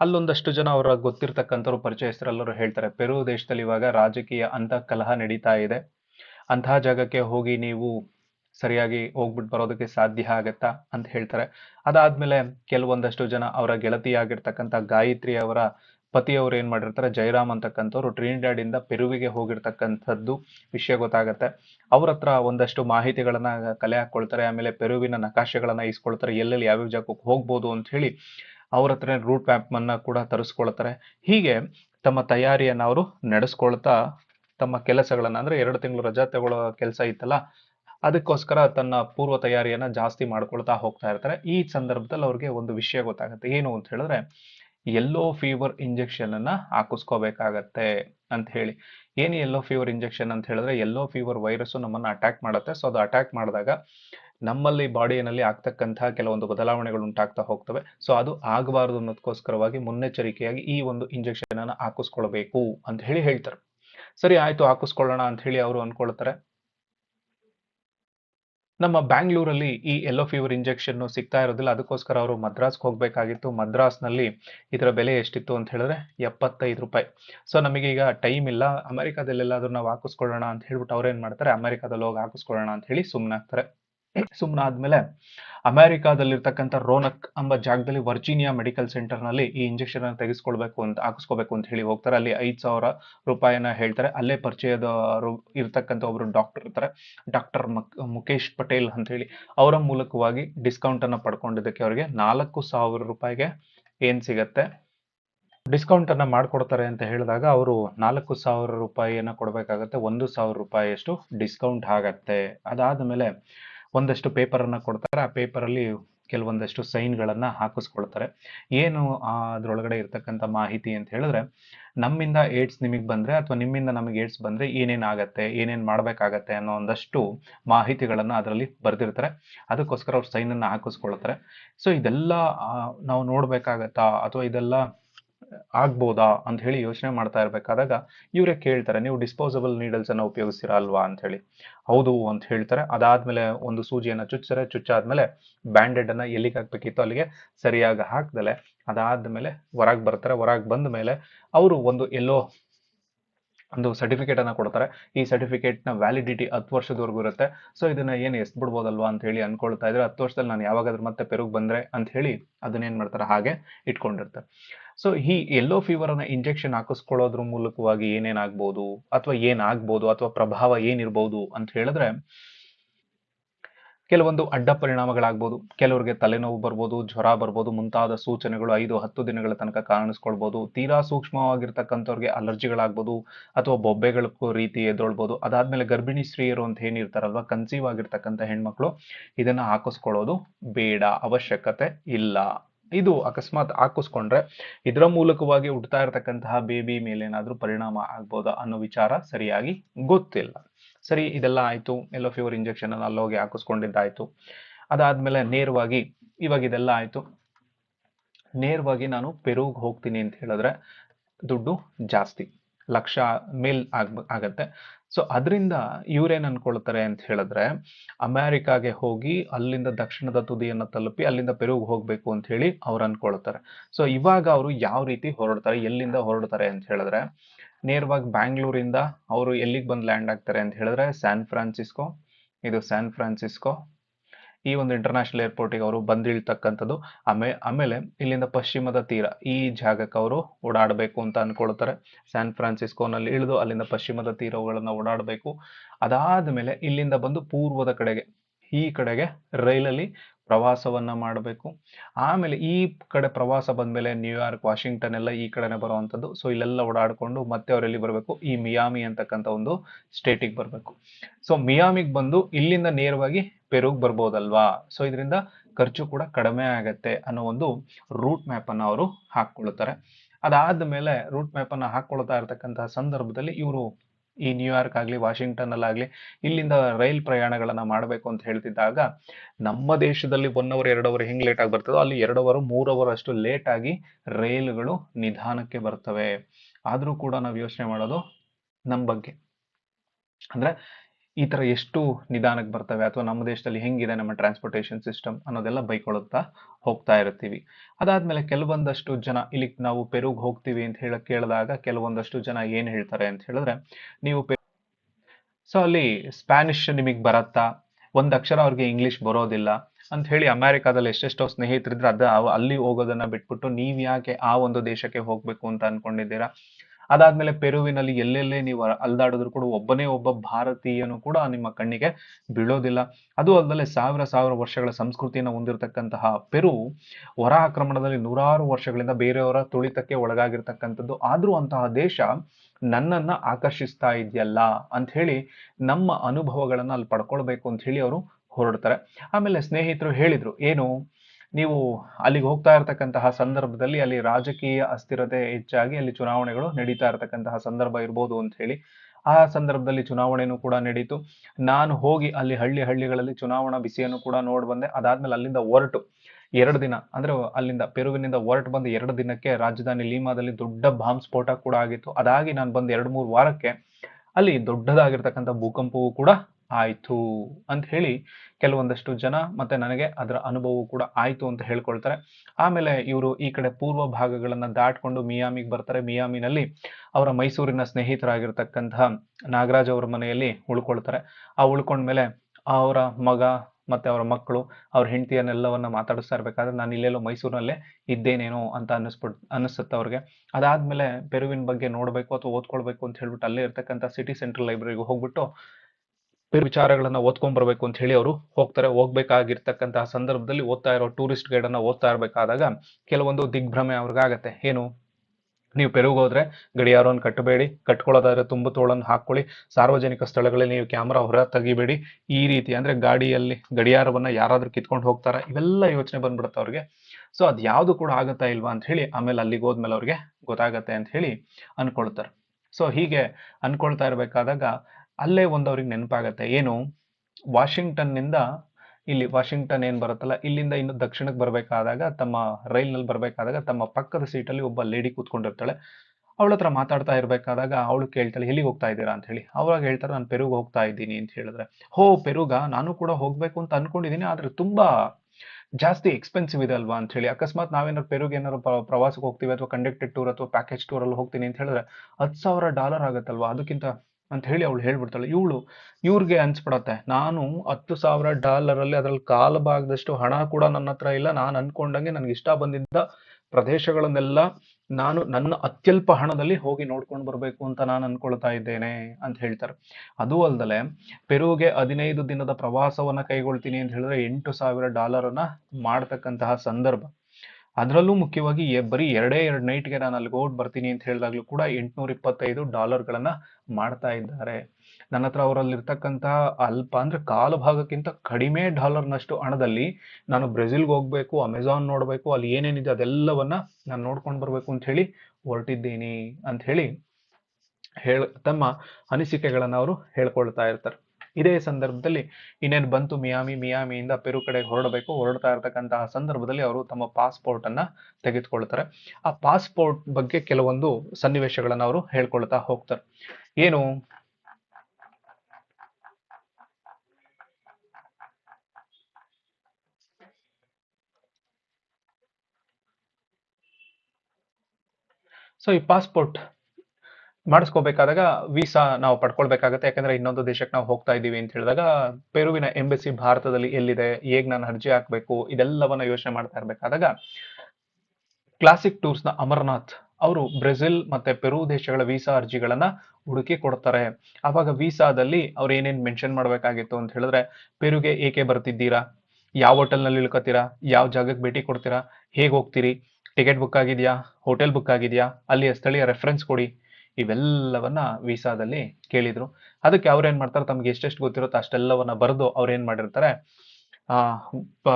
ಅಲ್ಲೊಂದಷ್ಟು ಜನ ಅವರ ಗೊತ್ತಿರ್ತಕ್ಕಂಥವ್ರು ಪರಿಚಯಸ್ಥರೆಲ್ಲರೂ ಹೇಳ್ತಾರೆ, ಪೆರು ದೇಶದಲ್ಲಿ ಇವಾಗ ರಾಜಕೀಯ ಅಂತ ಕಲಹ ನಡೀತಾ ಇದೆ. ಅಂತಹ ಜಾಗಕ್ಕೆ ಹೋಗಿ ನೀವು ಸರಿಯಾಗಿ ಹೋಗ್ಬಿಟ್ಟು ಬರೋದಕ್ಕೆ ಸಾಧ್ಯ ಆಗತ್ತಾ? ಅಂತ ಹೇಳ್ತಾರೆ. ಅದಾದ್ಮೇಲೆ ಕೆಲವೊಂದಷ್ಟು ಜನ ಅವರ ಗೆಳತಿಯಾಗಿರ್ತಕ್ಕಂಥ ಗಾಯತ್ರಿ ಅವರ ಪತಿಯವರು ಏನು ಮಾಡಿರ್ತಾರೆ, ಜೈರಾಮ್ ಅಂತಕ್ಕಂಥವ್ರು ಟ್ರಿನಿಡಾಡ್ ಇಂದ ಪೆರುವಿಗೆ ಹೋಗಿರ್ತಕ್ಕಂಥದ್ದು ವಿಷಯ ಗೊತ್ತಾಗತ್ತೆ. ಅವ್ರ ಹತ್ರ ಒಂದಷ್ಟು ಮಾಹಿತಿಗಳನ್ನ ಕಲೆ ಹಾಕೊಳ್ತಾರೆ ಆಮೇಲೆ ಪೆರುವಿನ ನಕಾಶೆಗಳನ್ನ ಇಸ್ಕೊಳ್ತಾರೆ ಎಲ್ಲೆಲ್ಲಿ ಯಾವ್ಯಾವ ಜಾಗಕ್ಕೆ ಹೋಗ್ಬೋದು ಅಂತ ಹೇಳಿ ಅವ್ರ ಹತ್ರ ರೂಟ್ ಮ್ಯಾಪ್ ಅನ್ನ ಕೂಡ ತರಿಸ್ಕೊಳ್ತಾರೆ. ಹೀಗೆ ತಮ್ಮ ತಯಾರಿಯನ್ನ ಅವರು ನಡೆಸ್ಕೊಳ್ತಾ ತಮ್ಮ ಕೆಲಸಗಳನ್ನ, ಅಂದ್ರೆ ಎರಡು ತಿಂಗಳು ರಜಾ ತಗೊಳ್ಳೋ ಕೆಲಸ ಇತ್ತಲ್ಲ, ಅದಕ್ಕೋಸ್ಕರ ತನ್ನ ಪೂರ್ವ ತಯಾರಿಯನ್ನ ಜಾಸ್ತಿ ಮಾಡ್ಕೊಳ್ತಾ ಹೋಗ್ತಾ ಇರ್ತಾರೆ. ಈ ಸಂದರ್ಭದಲ್ಲಿ ಅವ್ರಿಗೆ ಒಂದು ವಿಷಯ ಗೊತ್ತಾಗುತ್ತೆ. ಏನು ಅಂತ ಹೇಳಿದ್ರೆ ಯೆಲ್ಲೋ ಫೀವರ್ ಇಂಜೆಕ್ಷನ್ ಅನ್ನ ಹಾಕಿಸ್ಕೋಬೇಕಾಗತ್ತೆ ಅಂತ ಹೇಳಿ. ಏನು ಯೆಲ್ಲೋ ಫೀವರ್ ಇಂಜೆಕ್ಷನ್ ಅಂತ ಹೇಳಿದ್ರೆ ಯೆಲ್ಲೋ ಫೀವರ್ ವೈರಸ್ ನಮ್ಮನ್ನ ಅಟ್ಯಾಕ್ ಮಾಡುತ್ತೆ. ಸೊ ಅದು ಅಟ್ಯಾಕ್ ಮಾಡಿದಾಗ ನಮ್ಮಲ್ಲಿ ಬಾಡಿಯಲ್ಲಿ ಆಗ್ತಕ್ಕಂತಹ ಕೆಲವೊಂದು ಬದಲಾವಣೆಗಳು ಉಂಟಾಗ್ತಾ ಹೋಗ್ತವೆ. ಸೊ ಅದು ಆಗಬಾರದು ಅನ್ನೋದಕ್ಕೋಸ್ಕರವಾಗಿ ಮುನ್ನೆಚ್ಚರಿಕೆಯಾಗಿ ಈ ಒಂದು ಇಂಜೆಕ್ಷನ್ ಅನ್ನ ಹಾಕಿಸ್ಕೊಳ್ಬೇಕು ಅಂತ ಹೇಳಿ ಹೇಳ್ತಾರೆ. ಸರಿ, ಆಯ್ತು, ಹಾಕಿಸ್ಕೊಳ್ಳೋಣ ಅಂತ ಹೇಳಿ ಅವರು ಅನ್ಕೊಳ್ತಾರೆ ನಮ್ಮ ಬ್ಯಾಂಗ್ಳೂರಲ್ಲಿ ಈ ಎಲ್ಲೋ ಫೀವರ್ ಇಂಜೆಕ್ಷನ್ ಸಿಗ್ತಾ ಇರೋದಿಲ್ಲ. ಅದಕ್ಕೋಸ್ಕರ ಅವರು ಮದ್ರಾಸ್ಗೆ ಹೋಗಬೇಕಾಗಿತ್ತು. ಮದ್ರಾಸ್ನಲ್ಲಿ ಇದರ ಬೆಲೆ ಎಷ್ಟಿತ್ತು ಅಂತ ಹೇಳಿದ್ರೆ ಎಪ್ಪತ್ತೈದು ರೂಪಾಯಿ. ಸೊ ನಮಗೆ ಈಗ ಟೈಮ್ ಇಲ್ಲ. ಅಮೆರಿಕಾದಲ್ಲೆಲ್ಲಾದ್ರೂ ನಾವು ಹಾಕಿಸ್ಕೊಳ್ಳೋಣ ಅಂತ ಹೇಳ್ಬಿಟ್ಟು ಏನು ಮಾಡ್ತಾರೆ? ಅಮೆರಿಕಾದಲ್ಲಿ ಹೋಗಿ ಹಾಕಿಸ್ಕೊಳ್ಳೋಣ ಅಂತ ಹೇಳಿ ಸುಮ್ಮನಾಗ್ತಾರೆ ಸುಮ್ಮನಾದ್ಮೇಲೆ ಅಮೆರಿಕಾದಲ್ಲಿರ್ತಕ್ಕಂಥ ರೋನಕ್ ಎಂಬ ಜಾಗದಲ್ಲಿ ವರ್ಜೀನಿಯಾ ಮೆಡಿಕಲ್ ಸೆಂಟರ್ನಲ್ಲಿ ಈ ಇಂಜೆಕ್ಷನ್ ಅನ್ನು ತೆಗೆಸ್ಕೊಳ್ಬೇಕು ಅಂತ ಹಾಕಿಸ್ಕೋಬೇಕು ಅಂತ ಹೇಳಿ ಹೋಗ್ತಾರೆ. ಅಲ್ಲಿ ಐದು ಸಾವಿರ ರೂಪಾಯಿನ ಹೇಳ್ತಾರೆ. ಅಲ್ಲೇ ಪರಿಚಯದ ಇರ್ತಕ್ಕಂಥ ಒಬ್ರು ಡಾಕ್ಟರ್ ಇರ್ತಾರೆ. ಡಾಕ್ಟರ್ ಮುಖೇಶ್ ಪಟೇಲ್ ಅಂತ ಹೇಳಿ ಅವರ ಮೂಲಕವಾಗಿ ಡಿಸ್ಕೌಂಟ್ ಅನ್ನ ಪಡ್ಕೊಂಡಿದ್ದಕ್ಕೆ ಅವರಿಗೆ ನಾಲ್ಕು ಸಾವಿರ ರೂಪಾಯಿಗೆ ಏನ್ ಸಿಗತ್ತೆ? ಡಿಸ್ಕೌಂಟ್ ಅನ್ನ ಮಾಡ್ಕೊಡ್ತಾರೆ ಅಂತ ಹೇಳಿದಾಗ ಅವರು ನಾಲ್ಕು ಸಾವಿರ ರೂಪಾಯಿಯನ್ನ ಕೊಡಬೇಕಾಗತ್ತೆ. ಒಂದು ಸಾವಿರ ರೂಪಾಯಿಯಷ್ಟು ಡಿಸ್ಕೌಂಟ್ ಆಗತ್ತೆ. ಅದಾದ ಮೇಲೆ ಒಂದಷ್ಟು ಪೇಪರನ್ನು ಕೊಡ್ತಾರೆ. ಆ ಪೇಪರಲ್ಲಿ ಕೆಲವೊಂದಷ್ಟು ಸೈನ್ಗಳನ್ನು ಹಾಕಿಸ್ಕೊಳ್ತಾರೆ. ಏನು ಅದರೊಳಗಡೆ ಇರ್ತಕ್ಕಂಥ ಮಾಹಿತಿ ಅಂತ ಹೇಳಿದ್ರೆ, ನಮ್ಮಿಂದ ಏಡ್ಸ್ ನಿಮಗೆ ಬಂದರೆ ಅಥವಾ ನಿಮ್ಮಿಂದ ನಮಗೆ ಏಡ್ಸ್ ಬಂದರೆ ಏನೇನಾಗತ್ತೆ ಏನೇನು ಮಾಡಬೇಕಾಗತ್ತೆ ಅನ್ನೋ ಒಂದಷ್ಟು ಮಾಹಿತಿಗಳನ್ನು ಅದರಲ್ಲಿ ಬರೆದಿರ್ತಾರೆ. ಅದಕ್ಕೋಸ್ಕರ ಅವ್ರು ಸೈನನ್ನು ಹಾಕಿಸ್ಕೊಳ್ತಾರೆ. ಸೊ ಇದೆಲ್ಲ ನಾವು ನೋಡಬೇಕಾಗತ್ತಾ ಅಥವಾ ಇದೆಲ್ಲ ಆಗ್ಬೋದಾ ಅಂತ ಹೇಳಿ ಯೋಚನೆ ಮಾಡ್ತಾ ಇರಬೇಕಾದಾಗ ಇವರೇ ಕೇಳ್ತಾರೆ, ನೀವು ಡಿಸ್ಪೋಸಬಲ್ ನೀಡಲ್ಸ್ ಅನ್ನ ಉಪಯೋಗಿಸ್ತೀರಾ ಅಲ್ವಾ? ಅಂತ ಹೇಳಿ. ಹೌದು ಅಂತ ಹೇಳ್ತಾರೆ. ಅದಾದ್ಮೇಲೆ ಒಂದು ಸೂಜಿಯನ್ನು ಚುಚ್ಚಾರೆ ಚುಚ್ಚಾದ್ಮೇಲೆ ಬ್ಯಾಂಡೆಡ್ ಅನ್ನ ಎಲ್ಲಿಗೆ ಹಾಕ್ಬೇಕಿತ್ತು ಅಲ್ಲಿಗೆ? ಸರಿಯಾಗಿ ಹಾಕ್ದಲೆ. ಅದಾದ್ಮೇಲೆ ಹೊರಗೆ ಬರ್ತಾರೆ. ಹೊರಗೆ ಬಂದ ಮೇಲೆ ಅವರು ಒಂದು ಎಲ್ಲೋ ಒಂದು ಸರ್ಟಿಫಿಕೇಟ್ ಅನ್ನ ಕೊಡ್ತಾರೆ. ಈ ಸರ್ಟಿಫಿಕೇಟ್ನ ವ್ಯಾಲಿಡಿಟಿ ಹತ್ತು ವರ್ಷದವರೆಗೂ ಇರುತ್ತೆ. ಸೊ ಇದನ್ನ ಏನು ಎಸ್ ಬಿಡ್ಬೋದಲ್ವಾ ಅಂತ ಹೇಳಿ ಅನ್ಕೊಳ್ತಾ ಇದ್ರೆ ಹತ್ತು ವರ್ಷದಲ್ಲಿ ನಾನು ಯಾವಾಗಾದ್ರೂ ಮತ್ತೆ ಪೆರುಗ್ ಬಂದ್ರೆ ಅಂತ ಹೇಳಿ ಅದನ್ನೇನ್ ಮಾಡ್ತಾರೆ ಹಾಗೆ ಇಟ್ಕೊಂಡಿರ್ತಾರೆ. ಸೊ ಈ ಎಲ್ಲೋ ಫೀವರ್ ಅನ್ನ ಇಂಜೆಕ್ಷನ್ ಹಾಕಿಸ್ಕೊಳ್ಳೋದ್ರ ಮೂಲಕವಾಗಿ ಏನೇನಾಗ್ಬೋದು ಅಥವಾ ಏನಾಗ್ಬೋದು ಅಥವಾ ಪ್ರಭಾವ ಏನಿರ್ಬೋದು ಅಂತ ಹೇಳಿದ್ರೆ ಕೆಲವೊಂದು ಅಡ್ಡ ಪರಿಣಾಮಗಳಾಗ್ಬೋದು ಕೆಲವರಿಗೆ ತಲೆನೋವು ಬರ್ಬೋದು, ಜ್ವರ ಬರ್ಬೋದು, ಮುಂತಾದ ಸೂಚನೆಗಳು ಐದು, ಹತ್ತು ದಿನಗಳ ತನಕ ಕಾಣಿಸ್ಕೊಳ್ಬೋದು, ತೀರಾ ಸೂಕ್ಷ್ಮವಾಗಿರ್ತಕ್ಕಂಥವ್ರಿಗೆ ಅಲರ್ಜಿಗಳಾಗ್ಬೋದು ಅಥವಾ ಬೊಬ್ಬೆಗಳ ರೀತಿ ಎದ್ದೊಳ್ಬೋದು. ಅದಾದ್ಮೇಲೆ ಗರ್ಭಿಣಿ ಸ್ತ್ರೀಯರು ಅಂತ ಏನಿರ್ತಾರಲ್ವ ಕನ್ಸೀವ್ ಆಗಿರ್ತಕ್ಕಂಥ ಹೆಣ್ಮಕ್ಳು, ಇದನ್ನ ಹಾಕಿಸ್ಕೊಳ್ಳೋದು ಬೇಡ, ಅವಶ್ಯಕತೆ ಇಲ್ಲ. ಇದು ಅಕಸ್ಮಾತ್ ಹಾಕಿಸ್ಕೊಂಡ್ರೆ ಇದರ ಮೂಲಕವಾಗಿ ಹುಡ್ತಾ ಇರತಕ್ಕಂತಹ ಬೇಬಿ ಮೇಲೆ ಏನಾದ್ರೂ ಪರಿಣಾಮ ಆಗ್ಬೋದಾ ಅನ್ನೋ ವಿಚಾರ ಸರಿಯಾಗಿ ಗೊತ್ತಿಲ್ಲ. ಸರಿ, ಇದೆಲ್ಲ ಆಯ್ತು. ಎಲ್ಲೋ ಫೀವರ್ ಇಂಜೆಕ್ಷನ್ ಅನ್ನ ಅಲ್ಲೋಗಿ ಹಾಕಿಸ್ಕೊಂಡಿದ್ದಾಯ್ತು. ಅದಾದ್ಮೇಲೆ ನೇರವಾಗಿ ಇವಾಗ ಇದೆಲ್ಲ ಆಯ್ತು. ನೇರವಾಗಿ ನಾನು ಪೆರುಗ್ ಹೋಗ್ತೀನಿ ಅಂತ ಹೇಳಿದ್ರೆ ದುಡ್ಡು ಜಾಸ್ತಿ, ಲಕ್ಷ ಮೇಲ್ ಆಗ್ ಆಗತ್ತೆ. ಸೊ ಅದರಿಂದ ಇವ್ರೇನ್ ಅನ್ಕೊಳ್ತಾರೆ ಅಂತ ಹೇಳಿದ್ರೆ, ಅಮೆರಿಕಾಗೆ ಹೋಗಿ ಅಲ್ಲಿಂದ ದಕ್ಷಿಣದ ತುದಿಯನ್ನು ತಲುಪಿ ಅಲ್ಲಿಂದ ಪೆರುಗ್ ಹೋಗ್ಬೇಕು ಅಂತ ಹೇಳಿ ಅವ್ರು ಅನ್ಕೊಳ್ತಾರೆ. ಸೊ ಇವಾಗ ಅವರು ಯಾವ ರೀತಿ ಹೊರಡ್ತಾರೆ, ಎಲ್ಲಿಂದ ಹೊರಡ್ತಾರೆ ಅಂತ ಹೇಳಿದ್ರೆ ನೇರವಾಗಿ ಬ್ಯಾಂಗ್ಳೂರಿಂದ ಅವರು ಎಲ್ಲಿಗೆ ಬಂದು ಲ್ಯಾಂಡ್ ಆಗ್ತಾರೆ ಅಂತ ಹೇಳಿದ್ರೆ ಸ್ಯಾನ್ ಫ್ರಾನ್ಸಿಸ್ಕೋ. ಇದು ಸ್ಯಾನ್ ಫ್ರಾನ್ಸಿಸ್ಕೋ. ಈ ಒಂದು ಇಂಟರ್ನ್ಯಾಷನಲ್ ಏರ್ಪೋರ್ಟಿಗೆ ಅವರು ಬಂದಿಳ್ತಕ್ಕಂಥದ್ದು. ಆಮೇ, ಆಮೇಲೆ ಇಲ್ಲಿಂದ ಪಶ್ಚಿಮದ ತೀರ ಈ ಜಾಗಕ್ಕೆ ಅವರು ಓಡಾಡಬೇಕು ಅಂತ ಅಂದ್ಕೊಳ್ತಾರೆ ಸ್ಯಾನ್ ಫ್ರಾನ್ಸಿಸ್ಕೋನಲ್ಲಿ ಇಳಿದು ಅಲ್ಲಿಂದ ಪಶ್ಚಿಮದ ತೀರಗಳನ್ನು ಓಡಾಡಬೇಕು. ಅದಾದ ಮೇಲೆ ಇಲ್ಲಿಂದ ಬಂದು ಪೂರ್ವದ ಕಡೆಗೆ, ಈ ಕಡೆಗೆ ರೈಲಲ್ಲಿ ಪ್ರವಾಸವನ್ನ ಮಾಡಬೇಕು. ಆಮೇಲೆ ಈ ಕಡೆ ಪ್ರವಾಸ ಬಂದಮೇಲೆ ನ್ಯೂಯಾರ್ಕ್ ವಾಷಿಂಗ್ಟನ್ ಎಲ್ಲ ಈ ಕಡೆನೇ ಬರುವಂಥದ್ದು. ಸೊ ಇಲ್ಲೆಲ್ಲ ಓಡಾಡಿಕೊಂಡು ಮತ್ತೆ ಅವರೆಲ್ಲಿ ಬರಬೇಕು? ಈ ಮಿಯಾಮಿ ಅಂತಕ್ಕಂಥ ಒಂದು ಸ್ಟೇಟಿಗೆ ಬರಬೇಕು. ಸೊ ಮಿಯಾಮಿಗೆ ಬಂದು ಇಲ್ಲಿಂದ ನೇರವಾಗಿ ಪೆರುಗ್ ಬರ್ಬೋದಲ್ವಾ? ಸೊ ಇದರಿಂದ ಖರ್ಚು ಕೂಡ ಕಡಿಮೆ ಆಗತ್ತೆ ಅನ್ನೋ ಒಂದು ರೂಟ್ ಮ್ಯಾಪನ್ನು ಅವರು ಹಾಕ್ಕೊಳ್ತಾರೆ. ಅದಾದ ಮೇಲೆ ರೂಟ್ ಮ್ಯಾಪನ್ನು ಹಾಕ್ಕೊಳ್ತಾ ಇರತಕ್ಕಂತಹ ಸಂದರ್ಭದಲ್ಲಿ ಇವರು ಈ ನ್ಯೂಯಾರ್ಕ್ ಆಗಲಿ ವಾಷಿಂಗ್ಟನ್ ಅಲ್ಲಾಗಲಿ, ಇಲ್ಲಿಂದ ರೈಲ್ ಪ್ರಯಾಣಗಳನ್ನು ಮಾಡಬೇಕು ಅಂತ ಹೇಳ್ತಿದ್ದಾಗ, ನಮ್ಮ ದೇಶದಲ್ಲಿ ಒನ್ ಅವರ್ ಎರಡು ಅವರ್ ಹೆಂಗ್ ಲೇಟ್ ಆಗಿ ಬರ್ತದೋ, ಅಲ್ಲಿ ಎರಡು ಅವರ್ ಮೂರು ಅವರ್ ಅಷ್ಟು ಲೇಟ್ ಆಗಿ ರೈಲುಗಳು ನಿಧಾನಕ್ಕೆ ಬರ್ತವೆ. ಆದರೂ ಕೂಡ ನಾವು ಯೋಚನೆ ಮಾಡೋದು ನಮ್ಮ ಬಗ್ಗೆ. ಅಂದ್ರೆ ಈ ತರ ಎಷ್ಟು ನಿಧಾನಕ್ಕೆ ಬರ್ತವೆ ಅಥವಾ ನಮ್ಮ ದೇಶದಲ್ಲಿ ಹೆಂಗಿದೆ ನಮ್ಮ ಟ್ರಾನ್ಸ್ಪೋರ್ಟೇಷನ್ ಸಿಸ್ಟಮ್ ಅನ್ನೋದೆಲ್ಲ ಬೈಕೊಳ್ಳುತ್ತಾ ಹೋಗ್ತಾ ಇರ್ತೀವಿ ಅದಾದ್ಮೇಲೆ ಕೆಲವೊಂದಷ್ಟು ಜನ ಇಲ್ಲಿ ನಾವು ಪೆರುಗ್ ಹೋಗ್ತೀವಿ ಅಂತ ಹೇಳ ಕೇಳಿದಾಗ ಕೆಲವೊಂದಷ್ಟು ಜನ ಏನ್ ಹೇಳ್ತಾರೆ ಅಂತ ಹೇಳಿದ್ರೆ, ನೀವು ಸೊ ಅಲ್ಲಿ ಸ್ಪ್ಯಾನಿಷ್ ನಿಮಗೆ ಬರತ್ತಾ? ಒಂದು ಅಕ್ಷರ ಅವ್ರಿಗೆ ಇಂಗ್ಲಿಷ್ ಬರೋದಿಲ್ಲ ಅಂತ ಹೇಳಿ ಅಮೆರಿಕಾದಲ್ಲಿ ಎಷ್ಟೆಷ್ಟೋ ಸ್ನೇಹಿತರಿದ್ರೆ ಅದ ಅಲ್ಲಿ ಹೋಗೋದನ್ನ ಬಿಟ್ಬಿಟ್ಟು ನೀವು ಯಾಕೆ ಆ ಒಂದು ದೇಶಕ್ಕೆ ಹೋಗ್ಬೇಕು ಅಂತ ಅನ್ಕೊಂಡಿದ್ದೀರಾ? ಅದಾದ್ಮೇಲೆ ಪೆರುವಿನಲ್ಲಿ ಎಲ್ಲೆಲ್ಲೇ ನೀವು ಅಲ್ದಾಡಿದ್ರು ಕೂಡ ಒಬ್ಬನೇ ಒಬ್ಬ ಭಾರತೀಯನು ಕೂಡ ನಿಮ್ಮ ಕಣ್ಣಿಗೆ ಬೀಳೋದಿಲ್ಲ. ಅದು ಅಲ್ಲದೆ ಸಾವಿರ ಸಾವಿರ ವರ್ಷಗಳ ಸಂಸ್ಕೃತಿಯನ್ನು ಹೊಂದಿರತಕ್ಕಂತಹ ಪೆರು ಹೊರ ಆಕ್ರಮಣದಲ್ಲಿ ನೂರಾರು ವರ್ಷಗಳಿಂದ ಬೇರೆಯವರ ತುಳಿತಕ್ಕೆ ಒಳಗಾಗಿರ್ತಕ್ಕಂಥದ್ದು. ಆದರೂ ಅಂತಹ ದೇಶ ನನ್ನನ್ನ ಆಕರ್ಷಿಸ್ತಾ ಇದೆಯಲ್ಲ ಅಂತ ಹೇಳಿ ನಮ್ಮ ಅನುಭವಗಳನ್ನ ಅಲ್ಲಿ ಪಡ್ಕೊಳ್ಬೇಕು ಅಂತ ಹೇಳಿ ಅವರು ಹೊರಡ್ತಾರೆ. ಆಮೇಲೆ ಸ್ನೇಹಿತರು ಹೇಳಿದ್ರು, ಏನು? ನೀವು ಅಲ್ಲಿಗೆ ಹೋಗ್ತಾ ಇರತಕ್ಕಂತಹ ಸಂದರ್ಭದಲ್ಲಿ ಅಲ್ಲಿ ರಾಜಕೀಯ ಅಸ್ಥಿರತೆ ಹೆಚ್ಚಾಗಿ ಅಲ್ಲಿ ಚುನಾವಣೆಗಳು ನಡೀತಾ ಇರತಕ್ಕಂತಹ ಸಂದರ್ಭ ಇರ್ಬೋದು ಅಂತ ಹೇಳಿ ಆ ಸಂದರ್ಭದಲ್ಲಿ ಚುನಾವಣೆನೂ ಕೂಡ ನಡೀತು. ನಾನು ಹೋಗಿ ಅಲ್ಲಿ ಹಳ್ಳಿ ಹಳ್ಳಿಗಳಲ್ಲಿ ಚುನಾವಣಾ ಬಿಸಿಯನ್ನು ಕೂಡ ನೋಡಿ ಬಂದೆ. ಅದಾದ್ಮೇಲೆ ಅಲ್ಲಿಂದ ಹೊರಟು. ಎರಡು ದಿನ ಅಂದ್ರೆ ಅಲ್ಲಿಂದ ಪೆರುವಿನಿಂದ ಹೊರಟು ಬಂದು ಎರಡು ದಿನಕ್ಕೆ ರಾಜಧಾನಿ ಲೀಮಾದಲ್ಲಿ ದೊಡ್ಡ ಬಾಂಬ್ ಸ್ಫೋಟ ಕೂಡ ಆಗಿತ್ತು. ಅದಾಗಿ ನಾನು ಬಂದು ಎರಡು ಮೂರು ವಾರಕ್ಕೆ ಅಲ್ಲಿ ದೊಡ್ಡದಾಗಿರ್ತಕ್ಕಂಥ ಭೂಕಂಪವೂ ಕೂಡ ಆಯ್ತು ಅಂತ ಹೇಳಿ ಕೆಲವೊಂದಷ್ಟು ಜನ ಮತ್ತೆ ನನಗೆ ಅದರ ಅನುಭವ ಕೂಡ ಆಯಿತು ಅಂತ ಹೇಳ್ಕೊಳ್ತಾರೆ. ಆಮೇಲೆ ಇವರು ಈ ಕಡೆ ಪೂರ್ವ ಭಾಗಗಳನ್ನು ದಾಟ್ಕೊಂಡು ಮಿಯಾಮಿಗೆ ಬರ್ತಾರೆ. ಮಿಯಾಮಿನಲ್ಲಿ ಅವರ ಮೈಸೂರಿನ ಸ್ನೇಹಿತರಾಗಿರ್ತಕ್ಕಂತಹ ನಾಗರಾಜ್ ಅವರ ಮನೆಯಲ್ಲಿ ಉಳ್ಕೊಳ್ತಾರೆ. ಆ ಉಳ್ಕೊಂಡ್ಮೇಲೆ ಅವರ ಮಗ ಮತ್ತೆ ಅವರ ಮಕ್ಕಳು, ಅವ್ರ ಹೆಂಡತಿಯನ್ನೆಲ್ಲವನ್ನ ಮಾತಾಡಿಸ್ತಾ ಇರ್ಬೇಕಾದ್ರೆ ನಾನು ಇಲ್ಲೆಲ್ಲೋ ಮೈಸೂರಿನಲ್ಲೇ ಇದ್ದೇನೇನೋ ಅಂತ ಅನ್ನಿಸ್ಬಿಟ್ ಅನ್ನಿಸುತ್ತೆ ಅವ್ರಿಗೆ. ಅದಾದ್ಮೇಲೆ ಪೆರುವಿನ ಬಗ್ಗೆ ನೋಡಬೇಕು ಅಥವಾ ಓದ್ಕೊಳ್ಬೇಕು ಅಂತ ಹೇಳ್ಬಿಟ್ಟು ಅಲ್ಲೇ ಇರ್ತಕ್ಕಂಥ ಸಿಟಿ ಸೆಂಟ್ರಲ್ ಲೈಬ್ರರಿಗೆ ಹೋಗ್ಬಿಟ್ಟು ವಿಚಾರಗಳನ್ನ ಓದ್ಕೊಂಡ್ ಬರ್ಬೇಕು ಅಂತ ಹೇಳಿ ಅವರು ಹೋಗ್ತಾರೆ. ಹೋಗ್ಬೇಕಾಗಿರ್ತಕ್ಕಂತಹ ಸಂದರ್ಭದಲ್ಲಿ ಓದ್ತಾ ಇರೋ ಟೂರಿಸ್ಟ್ ಗೈಡ್ ಅನ್ನ ಓದ್ತಾ ಇರ್ಬೇಕಾದಾಗ ಕೆಲವೊಂದು ದಿಗ್ಭ್ರಮೆ ಅವ್ರಿಗಾಗತ್ತೆ. ಏನು? ನೀವು ಪೆರುಗ್ ಹೋದ್ರೆ ಗಡಿಯಾರವನ್ನು ಕಟ್ಟಬೇಡಿ, ಕಟ್ಕೊಳ್ಳೋದಾದ್ರೆ ತುಂಬ ತೋಳನ್ನು ಹಾಕೊಳ್ಳಿ ಸಾರ್ವಜನಿಕ ಸ್ಥಳಗಳಲ್ಲಿ ನೀವು ಕ್ಯಾಮ್ರಾ ಹೊರ ತೆಗಿಬೇಡಿ. ಈ ರೀತಿ ಅಂದ್ರೆ ಗಾಡಿಯಲ್ಲಿ ಗಡಿಯಾರವನ್ನ ಯಾರಾದ್ರೂ ಕಿತ್ಕೊಂಡು ಹೋಗ್ತಾರ? ಇವೆಲ್ಲ ಯೋಚನೆ ಬಂದ್ಬಿಡುತ್ತೆ ಅವ್ರಿಗೆ. ಸೊ ಅದು ಯಾವ್ದು ಕೂಡ ಆಗತ್ತಾ ಇಲ್ವಾ ಅಂತ ಹೇಳಿ ಆಮೇಲೆ ಅಲ್ಲಿಗೆ ಹೋದ್ಮೇಲೆ ಅವ್ರಿಗೆ ಗೊತ್ತಾಗತ್ತೆ ಅಂತ ಹೇಳಿ ಅನ್ಕೊಳ್ತಾರೆ. ಸೊ ಹೀಗೆ ಅನ್ಕೊಳ್ತಾ ಇರ್ಬೇಕಾದಾಗ ಅಲ್ಲೇ ಒಂದು ಅವ್ರಿಗೆ ನೆನಪಾಗತ್ತೆ. ಏನು? ವಾಷಿಂಗ್ಟನ್ನಿಂದ ಇಲ್ಲಿ ವಾಷಿಂಗ್ಟನ್ ಏನು ಬರುತ್ತಲ್ಲ, ಇಲ್ಲಿಂದ ಇನ್ನು ದಕ್ಷಿಣಕ್ಕೆ ಬರಬೇಕಾದಾಗ ತಮ್ಮ ರೈಲ್ನಲ್ಲಿ ಬರಬೇಕಾದಾಗ ತಮ್ಮ ಪಕ್ಕದ ಸೀಟಲ್ಲಿ ಒಬ್ಬ ಲೇಡಿ ಕೂತ್ಕೊಂಡಿರ್ತಾಳೆ. ಅವಳ ಹತ್ರ ಮಾತಾಡ್ತಾ ಇರ್ಬೇಕಾದಾಗ ಅವಳು ಕೇಳ್ತಾಳೆ, ಎಲ್ಲಿಗೆ ಹೋಗ್ತಾ ಇದ್ದೀರಾ? ಅಂತ ಹೇಳಿ. ಅವಾಗ ಹೇಳ್ತಾರೆ, ನಾನು ಪೆರುಗ್ ಹೋಗ್ತಾ ಇದ್ದೀನಿ ಅಂತ ಹೇಳಿದ್ರೆ. ಹೋ, ಪೆರುಗ, ನಾನು ಕೂಡ ಹೋಗ್ಬೇಕು ಅಂತ ಅನ್ಕೊಂಡಿದ್ದೀನಿ, ಆದ್ರೆ ತುಂಬಾ ಜಾಸ್ತಿ ಎಕ್ಸ್ಪೆನ್ಸಿವ್ ಇದೆ ಅಲ್ವಾ? ಅಂತ ಹೇಳಿ. ಅಕಸ್ಮಾತ್ ನಾವೇನಾದ್ರು ಪೆರುಗ್ ಏನಾದ್ರು ಪ್ರವಾಸಕ್ಕೆ ಹೋಗ್ತೀವಿ ಅಥವಾ ಕಂಡಕ್ಟೆಡ್ ಟೂರ್ ಅಥವಾ ಪ್ಯಾಕೇಜ್ ಟೂರ್ ಅಲ್ಲಿ ಹೋಗ್ತೀನಿ ಅಂತ ಹೇಳಿದ್ರೆ ಹತ್ತು ಸಾವಿರ ಡಾಲರ್ ಆಗತ್ತಲ್ವಾ? ಅದಕ್ಕಿಂತ ಅಂತ ಹೇಳಿ ಅವಳು ಹೇಳ್ಬಿಡ್ತಾಳೆ. ಇವಳು ಇವ್ರಿಗೆ ಅನ್ಸ್ಬಿಡತ್ತೆ. ನಾನು ಹತ್ತು ಸಾವಿರ ಡಾಲರ್ ಅಲ್ಲಿ ಅದ್ರಲ್ಲಿ ಕಾಲು ಭಾಗದಷ್ಟು ಹಣ ಕೂಡ ನನ್ನ ಹತ್ರ ಇಲ್ಲ. ನಾನು ಅನ್ಕೊಂಡಂಗೆ ನನಗೆ ಇಷ್ಟ ಬಂದಿದ್ದ ಪ್ರದೇಶಗಳನ್ನೆಲ್ಲ ನಾನು ನನ್ನ ಅತ್ಯಲ್ಪ ಹಣದಲ್ಲಿ ಹೋಗಿ ನೋಡ್ಕೊಂಡು ಬರಬೇಕು ಅಂತ ನಾನು ಅನ್ಕೊಳ್ತಾ ಇದ್ದೇನೆ ಅಂತ ಹೇಳ್ತಾರೆ. ಅದು ಅಲ್ದಲೆ ಪೆರುಗೆ ಹದಿನೈದು ದಿನದ ಪ್ರವಾಸವನ್ನ ಕೈಗೊಳ್ತೀನಿ ಅಂತ ಹೇಳಿದ್ರೆ ಎಂಟು ಸಾವಿರ ಡಾಲರ್ ಅನ್ನ ಮಾಡ್ತಕ್ಕಂತಹ ಸಂದರ್ಭ. ಅದರಲ್ಲೂ ಮುಖ್ಯವಾಗಿ ಬರೀ ಎರಡೇ ಎರಡು ನೈಟ್ಗೆ ನಾನು ಅಲ್ಲಿಗೆ ಹೋಗಿ ಬರ್ತೀನಿ ಅಂತ ಹೇಳಿದಾಗಲೂ ಕೂಡ ಎಂಟುನೂರ ಇಪ್ಪತ್ತೈದು ಡಾಲರ್ಗಳನ್ನು ಮಾಡ್ತಾ ಇದ್ದಾರೆ. ನನ್ನ ಹತ್ರ ಅವರಲ್ಲಿ ಇರ್ತಕ್ಕಂತಹ ಅಲ್ಪ ಅಂದ್ರೆ ಕಾಲು ಭಾಗಕ್ಕಿಂತ ಕಡಿಮೆ ಡಾಲರ್ನಷ್ಟು ಹಣದಲ್ಲಿ ನಾನು ಬ್ರೆಜಿಲ್ಗೆ ಹೋಗ್ಬೇಕು ಅಮೆಝಾನ್ ನೋಡಬೇಕು, ಅಲ್ಲಿ ಏನೇನಿದೆ ಅದೆಲ್ಲವನ್ನ ನಾನು ನೋಡ್ಕೊಂಡು ಬರಬೇಕು ಅಂತ ಹೇಳಿ ಹೊರಟಿದ್ದೀನಿ ಅಂತ ಹೇಳಿ ಹೇಳ ತಮ್ಮ ಅನಿಸಿಕೆಗಳನ್ನು ಅವರು ಹೇಳ್ಕೊಳ್ತಾ ಇರ್ತಾರೆ. ಇದೇ ಸಂದರ್ಭದಲ್ಲಿ ಇನ್ನೇನು ಬಂತು? ಮಿಯಾಮಿ, ಮಿಯಾಮಿಯಿಂದ ಪೆರು ಕಡೆಗೆ ಹೊರಡಬೇಕು. ಹೊರಡ್ತಾ ಇರತಕ್ಕಂತಹ ಸಂದರ್ಭದಲ್ಲಿ ಅವರು ತಮ್ಮ ಪಾಸ್ಪೋರ್ಟ್ ಅನ್ನ ತೆಗೆದುಕೊಳ್ತಾರೆ. ಆ ಪಾಸ್ಪೋರ್ಟ್ ಬಗ್ಗೆ ಕೆಲವೊಂದು ಸನ್ನಿವೇಶಗಳನ್ನ ಅವರು ಹೇಳ್ಕೊಳ್ತಾ ಹೋಗ್ತಾರೆ. ಏನು? ಸೊ ಈ ಪಾಸ್ಪೋರ್ಟ್ ಮಾಡಿಸ್ಕೋಬೇಕಾದಾಗ ವೀಸಾ ನಾವು ಪಡ್ಕೊಳ್ಬೇಕಾಗತ್ತೆ. ಯಾಕಂದ್ರೆ ಇನ್ನೊಂದು ದೇಶಕ್ಕೆ ನಾವು ಹೋಗ್ತಾ ಇದ್ದೀವಿ ಅಂತ ಹೇಳಿದಾಗ ಪೆರುವಿನ ಎಂಬೆಸಿ ಭಾರತದಲ್ಲಿ ಎಲ್ಲಿದೆ? ಹೇಗೆ ನಾನು ಅರ್ಜಿ ಹಾಕ್ಬೇಕು? ಇದೆಲ್ಲವನ್ನ ಯೋಚನೆ ಮಾಡ್ತಾ ಇರ್ಬೇಕಾದಾಗ ಕ್ಲಾಸಿಕ್ ಟೂರ್ಸ್ನ ಅಮರ್ನಾಥ್ ಅವರು ಬ್ರೆಜಿಲ್ ಮತ್ತೆ ಪೆರು ದೇಶಗಳ ವೀಸಾ ಅರ್ಜಿಗಳನ್ನ ಹುಡುಕಿ ಕೊಡ್ತಾರೆ. ಆವಾಗ ವೀಸಾದಲ್ಲಿ ಅವ್ರು ಏನೇನ್ ಮೆನ್ಷನ್ ಮಾಡ್ಬೇಕಾಗಿತ್ತು ಅಂತ ಹೇಳಿದ್ರೆ ಪೆರುಗೆ ಏಕೆ ಬರ್ತಿದ್ದೀರಾ? ಯಾವ ಹೋಟೆಲ್ನಲ್ಲಿ ಇಳ್ಕೊತೀರಾ? ಯಾವ ಜಾಗಕ್ಕೆ ಭೇಟಿ ಕೊಡ್ತೀರಾ? ಹೇಗೆ ಹೋಗ್ತೀರಿ? ಟಿಕೆಟ್ ಬುಕ್ ಆಗಿದೆಯಾ? ಹೋಟೆಲ್ ಬುಕ್ ಆಗಿದೆಯಾ? ಅಲ್ಲಿಯ ಸ್ಥಳೀಯ ರೆಫರೆನ್ಸ್ ಕೊಡಿ. ಇವೆಲ್ಲವನ್ನ ವೀಸಾದಲ್ಲಿ ಕೇಳಿದ್ರು. ಅದಕ್ಕೆ ಅವ್ರೇನ್ ಮಾಡ್ತಾರೆ, ತಮ್ಗೆ ಎಷ್ಟೆಷ್ಟು ಗೊತ್ತಿರುತ್ತೋ ಅಷ್ಟೆಲ್ಲವನ್ನ ಬರೆದು ಅವ್ರೇನ್ ಮಾಡಿರ್ತಾರೆ, ಆ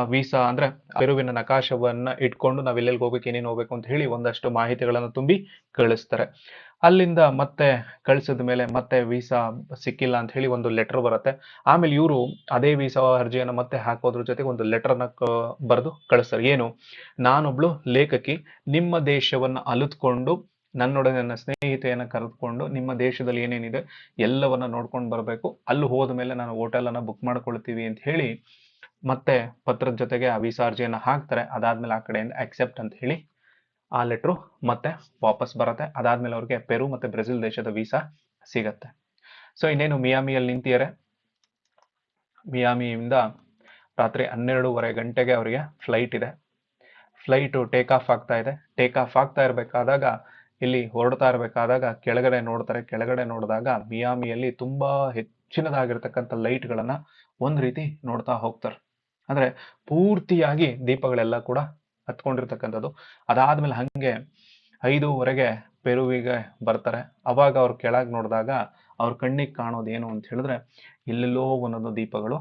ವೀಸಾ ಅಂದ್ರೆ ಪೆರುವಿನ ನಕಾಶವನ್ನ ಇಟ್ಕೊಂಡು ನಾವ್ ಎಲ್ಲೆಲ್ಲಿ ಹೋಗ್ಬೇಕು, ಏನೇನು ಹೋಗ್ಬೇಕು ಅಂತ ಹೇಳಿ ಒಂದಷ್ಟು ಮಾಹಿತಿಗಳನ್ನು ತುಂಬಿ ಕಳಿಸ್ತಾರೆ. ಅಲ್ಲಿಂದ ಮತ್ತೆ ಕಳಿಸಿದ ಮೇಲೆ ಮತ್ತೆ ವೀಸಾ ಸಿಕ್ಕಿಲ್ಲ ಅಂತ ಹೇಳಿ ಒಂದು ಲೆಟರ್ ಬರುತ್ತೆ. ಆಮೇಲೆ ಇವರು ಅದೇ ವೀಸಾ ಅರ್ಜಿಯನ್ನು ಮತ್ತೆ ಹಾಕೋದ್ರ ಜೊತೆಗೆ ಒಂದು ಲೆಟರ್ನ ಬರೆದು ಕಳಿಸ್ತಾರೆ. ಏನು? ನಾನೊಬ್ಳು ಲೇಖಕಿ, ನಿಮ್ಮ ದೇಶವನ್ನ ಅಲಿತ್ಕೊಂಡು ನನ್ನೊಡನೆ ನನ್ನ ಸ್ನೇಹಿತೆಯನ್ನು ಕರೆದುಕೊಂಡು ನಿಮ್ಮ ದೇಶದಲ್ಲಿ ಏನೇನಿದೆ ಎಲ್ಲವನ್ನ ನೋಡ್ಕೊಂಡು ಬರಬೇಕು. ಅಲ್ಲಿ ಹೋದ ಮೇಲೆ ನಾನು ಹೋಟೆಲ್ ಅನ್ನ ಬುಕ್ ಮಾಡ್ಕೊಳ್ತೀವಿ ಅಂತ ಹೇಳಿ ಮತ್ತೆ ಪತ್ರದ ಜೊತೆಗೆ ಆ ವೀಸಾ ಅರ್ಜಿಯನ್ನು ಹಾಕ್ತಾರೆ. ಅದಾದ್ಮೇಲೆ ಆ ಕಡೆಯಿಂದ ಅಕ್ಸೆಪ್ಟ್ ಅಂತ ಹೇಳಿ ಆ ಲೆಟ್ರು ಮತ್ತೆ ವಾಪಸ್ ಬರುತ್ತೆ. ಅದಾದ್ಮೇಲೆ ಅವ್ರಿಗೆ ಪೆರು ಮತ್ತೆ ಬ್ರೆಜಿಲ್ ದೇಶದ ವೀಸಾ ಸಿಗತ್ತೆ. ಸೊ ಇನ್ನೇನು ಮಿಯಾಮಿಯಲ್ಲಿ ನಿಂತಿದ್ದಾರೆ. ಮಿಯಾಮಿಯಿಂದ ರಾತ್ರಿ ಹನ್ನೆರಡೂವರೆ ಗಂಟೆಗೆ ಅವರಿಗೆ ಫ್ಲೈಟ್ ಇದೆ. ಫ್ಲೈಟು ಟೇಕ್ ಆಫ್ ಆಗ್ತಾ ಇದೆ. ಟೇಕ್ ಆಫ್ ಆಗ್ತಾ ಇರಬೇಕಾದಾಗ ಇಲ್ಲಿ ಹೊರಡ್ತಾ ಇರಬೇಕಾದಾಗ ಕೆಳಗಡೆ ನೋಡ್ತಾರೆ. ಕೆಳಗಡೆ ನೋಡಿದಾಗ ಮಿಯಾಮಿಯಲ್ಲಿ ತುಂಬಾ ಹೆಚ್ಚಿನದಾಗಿರ್ತಕ್ಕಂಥ ಲೈಟ್ಗಳನ್ನ ಒಂದ್ ರೀತಿ ನೋಡ್ತಾ ಹೋಗ್ತಾರೆ. ಅಂದ್ರೆ ಪೂರ್ತಿಯಾಗಿ ದೀಪಗಳೆಲ್ಲ ಕೂಡ ಹತ್ಕೊಂಡಿರ್ತಕ್ಕಂಥದ್ದು. ಅದಾದ್ಮೇಲೆ ಹಂಗೆ ಐದೂವರೆಗೆ ಪೆರುವಿಗೆ ಬರ್ತಾರೆ. ಅವಾಗ ಅವ್ರು ಕೆಳಗೆ ನೋಡಿದಾಗ ಅವ್ರ ಕಣ್ಣಿಗೆ ಕಾಣೋದು ಏನು ಅಂತ ಹೇಳಿದ್ರೆ ಎಲ್ಲೆಲ್ಲೋ ಒಂದೊಂದು ದೀಪಗಳು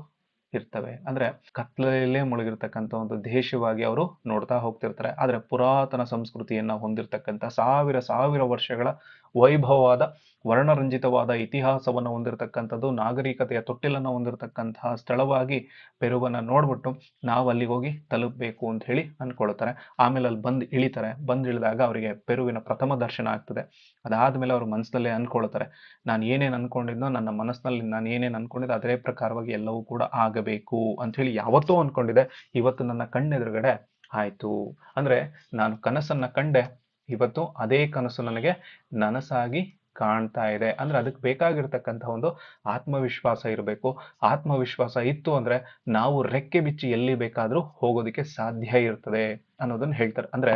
ಇರ್ತವೆ. ಅಂದ್ರೆ ಕತ್ಲಲ್ಲೇ ಮುಳುಗಿರ್ತಕ್ಕಂಥ ಒಂದು ದೇಶವಾಗಿ ಅವರು ನೋಡ್ತಾ ಹೋಗ್ತಿರ್ತಾರೆ. ಆದ್ರೆ ಪುರಾತನ ಸಂಸ್ಕೃತಿಯನ್ನ ಹೊಂದಿರತಕ್ಕಂಥ ಸಾವಿರ ಸಾವಿರ ವರ್ಷಗಳ ವೈಭವವಾದ, ವರ್ಣರಂಜಿತವಾದ ಇತಿಹಾಸವನ್ನು ಹೊಂದಿರತಕ್ಕಂಥದ್ದು, ನಾಗರಿಕತೆಯ ತೊಟ್ಟಿಲನ್ನು ಹೊಂದಿರತಕ್ಕಂತಹ ಸ್ಥಳವಾಗಿ ಪೆರುವನ್ನು ನೋಡ್ಬಿಟ್ಟು ನಾವು ಅಲ್ಲಿಗೆ ಹೋಗಿ ತಲುಪಬೇಕು ಅಂತ ಹೇಳಿ ಅನ್ಕೊಳ್ತಾರೆ. ಆಮೇಲೆ ಅಲ್ಲಿ ಬಂದು ಇಳಿತಾರೆ. ಬಂದು ಇಳಿದಾಗ ಅವರಿಗೆ ಪೆರುವಿನ ಪ್ರಥಮ ದರ್ಶನ ಆಗ್ತದೆ. ಅದಾದಮೇಲೆ ಅವ್ರ ಮನಸ್ಸಲ್ಲೇ ಅಂದ್ಕೊಳ್ತಾರೆ ನಾನು ಏನೇನು ಅನ್ಕೊಂಡಿದ್ನೋ, ನನ್ನ ಮನಸ್ಸಿನಲ್ಲಿ ನಾನು ಏನೇನು ಅನ್ಕೊಂಡಿದ್ದೆ, ಅದೇ ಪ್ರಕಾರವಾಗಿ ಎಲ್ಲವೂ ಕೂಡ ಆಗಬೇಕು ಅಂತ ಹೇಳಿ ಯಾವತ್ತೋ ಅನ್ಕೊಂಡಿದ್ದೆ ಇವತ್ತು ನನ್ನ ಕಣ್ಣೆದುರುಗಡೆ ಆಯಿತು. ಅಂದರೆ ನಾನು ಕನಸನ್ನು ಕಂಡೆ. ಇವತ್ತು ಅದೇ ಕನಸು ನನಗೆ ನನಸಾಗಿ ಕಾಣ್ತಾ ಇದೆ. ಅಂದ್ರೆ ಅದಕ್ಕೆ ಬೇಕಾಗಿರ್ತಕ್ಕಂಥ ಒಂದು ಆತ್ಮವಿಶ್ವಾಸ ಇರಬೇಕು. ಆತ್ಮವಿಶ್ವಾಸ ಇತ್ತು ಅಂದ್ರೆ ನಾವು ರೆಕ್ಕೆ ಬಿಚ್ಚಿ ಎಲ್ಲಿ ಬೇಕಾದ್ರೂ ಹೋಗೋದಕ್ಕೆ ಸಾಧ್ಯ ಇರ್ತದೆ ಅನ್ನೋದನ್ನ ಹೇಳ್ತಾರೆ. ಅಂದ್ರೆ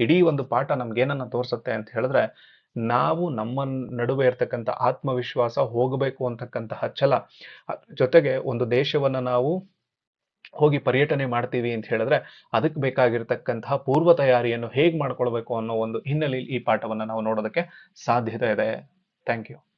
ಇಡೀ ಒಂದು ಪಾಠ ನಮ್ಗೆ ಏನನ್ನ ತೋರ್ಸುತ್ತೆ ಅಂತ ಹೇಳಿದ್ರೆ ನಾವು ನಮ್ಮ ನಡುವೆ ಇರ್ತಕ್ಕಂಥ ಆತ್ಮವಿಶ್ವಾಸ ಹೋಗಬೇಕು ಅಂತಕ್ಕಂತಹ ಛಲ ಜೊತೆಗೆ ಒಂದು ದೇಶವನ್ನ ನಾವು ಹೋಗಿ ಪರ್ಯಟನೆ ಮಾಡ್ತೀವಿ ಅಂತ ಹೇಳಿದ್ರೆ ಅದಕ್ಕೆ ಬೇಕಾಗಿರ್ತಕ್ಕಂತಹ ಪೂರ್ವ ತಯಾರಿಯನ್ನು ಹೇಗೆ ಮಾಡ್ಕೊಳ್ಬೇಕು ಅನ್ನೋ ಒಂದು ಹಿನ್ನೆಲೆಯಲ್ಲಿ ಈ ಪಾಠವನ್ನ ನಾವು ನೋಡೋದಕ್ಕೆ ಸಾಧ್ಯತೆ ಇದೆ. Thank you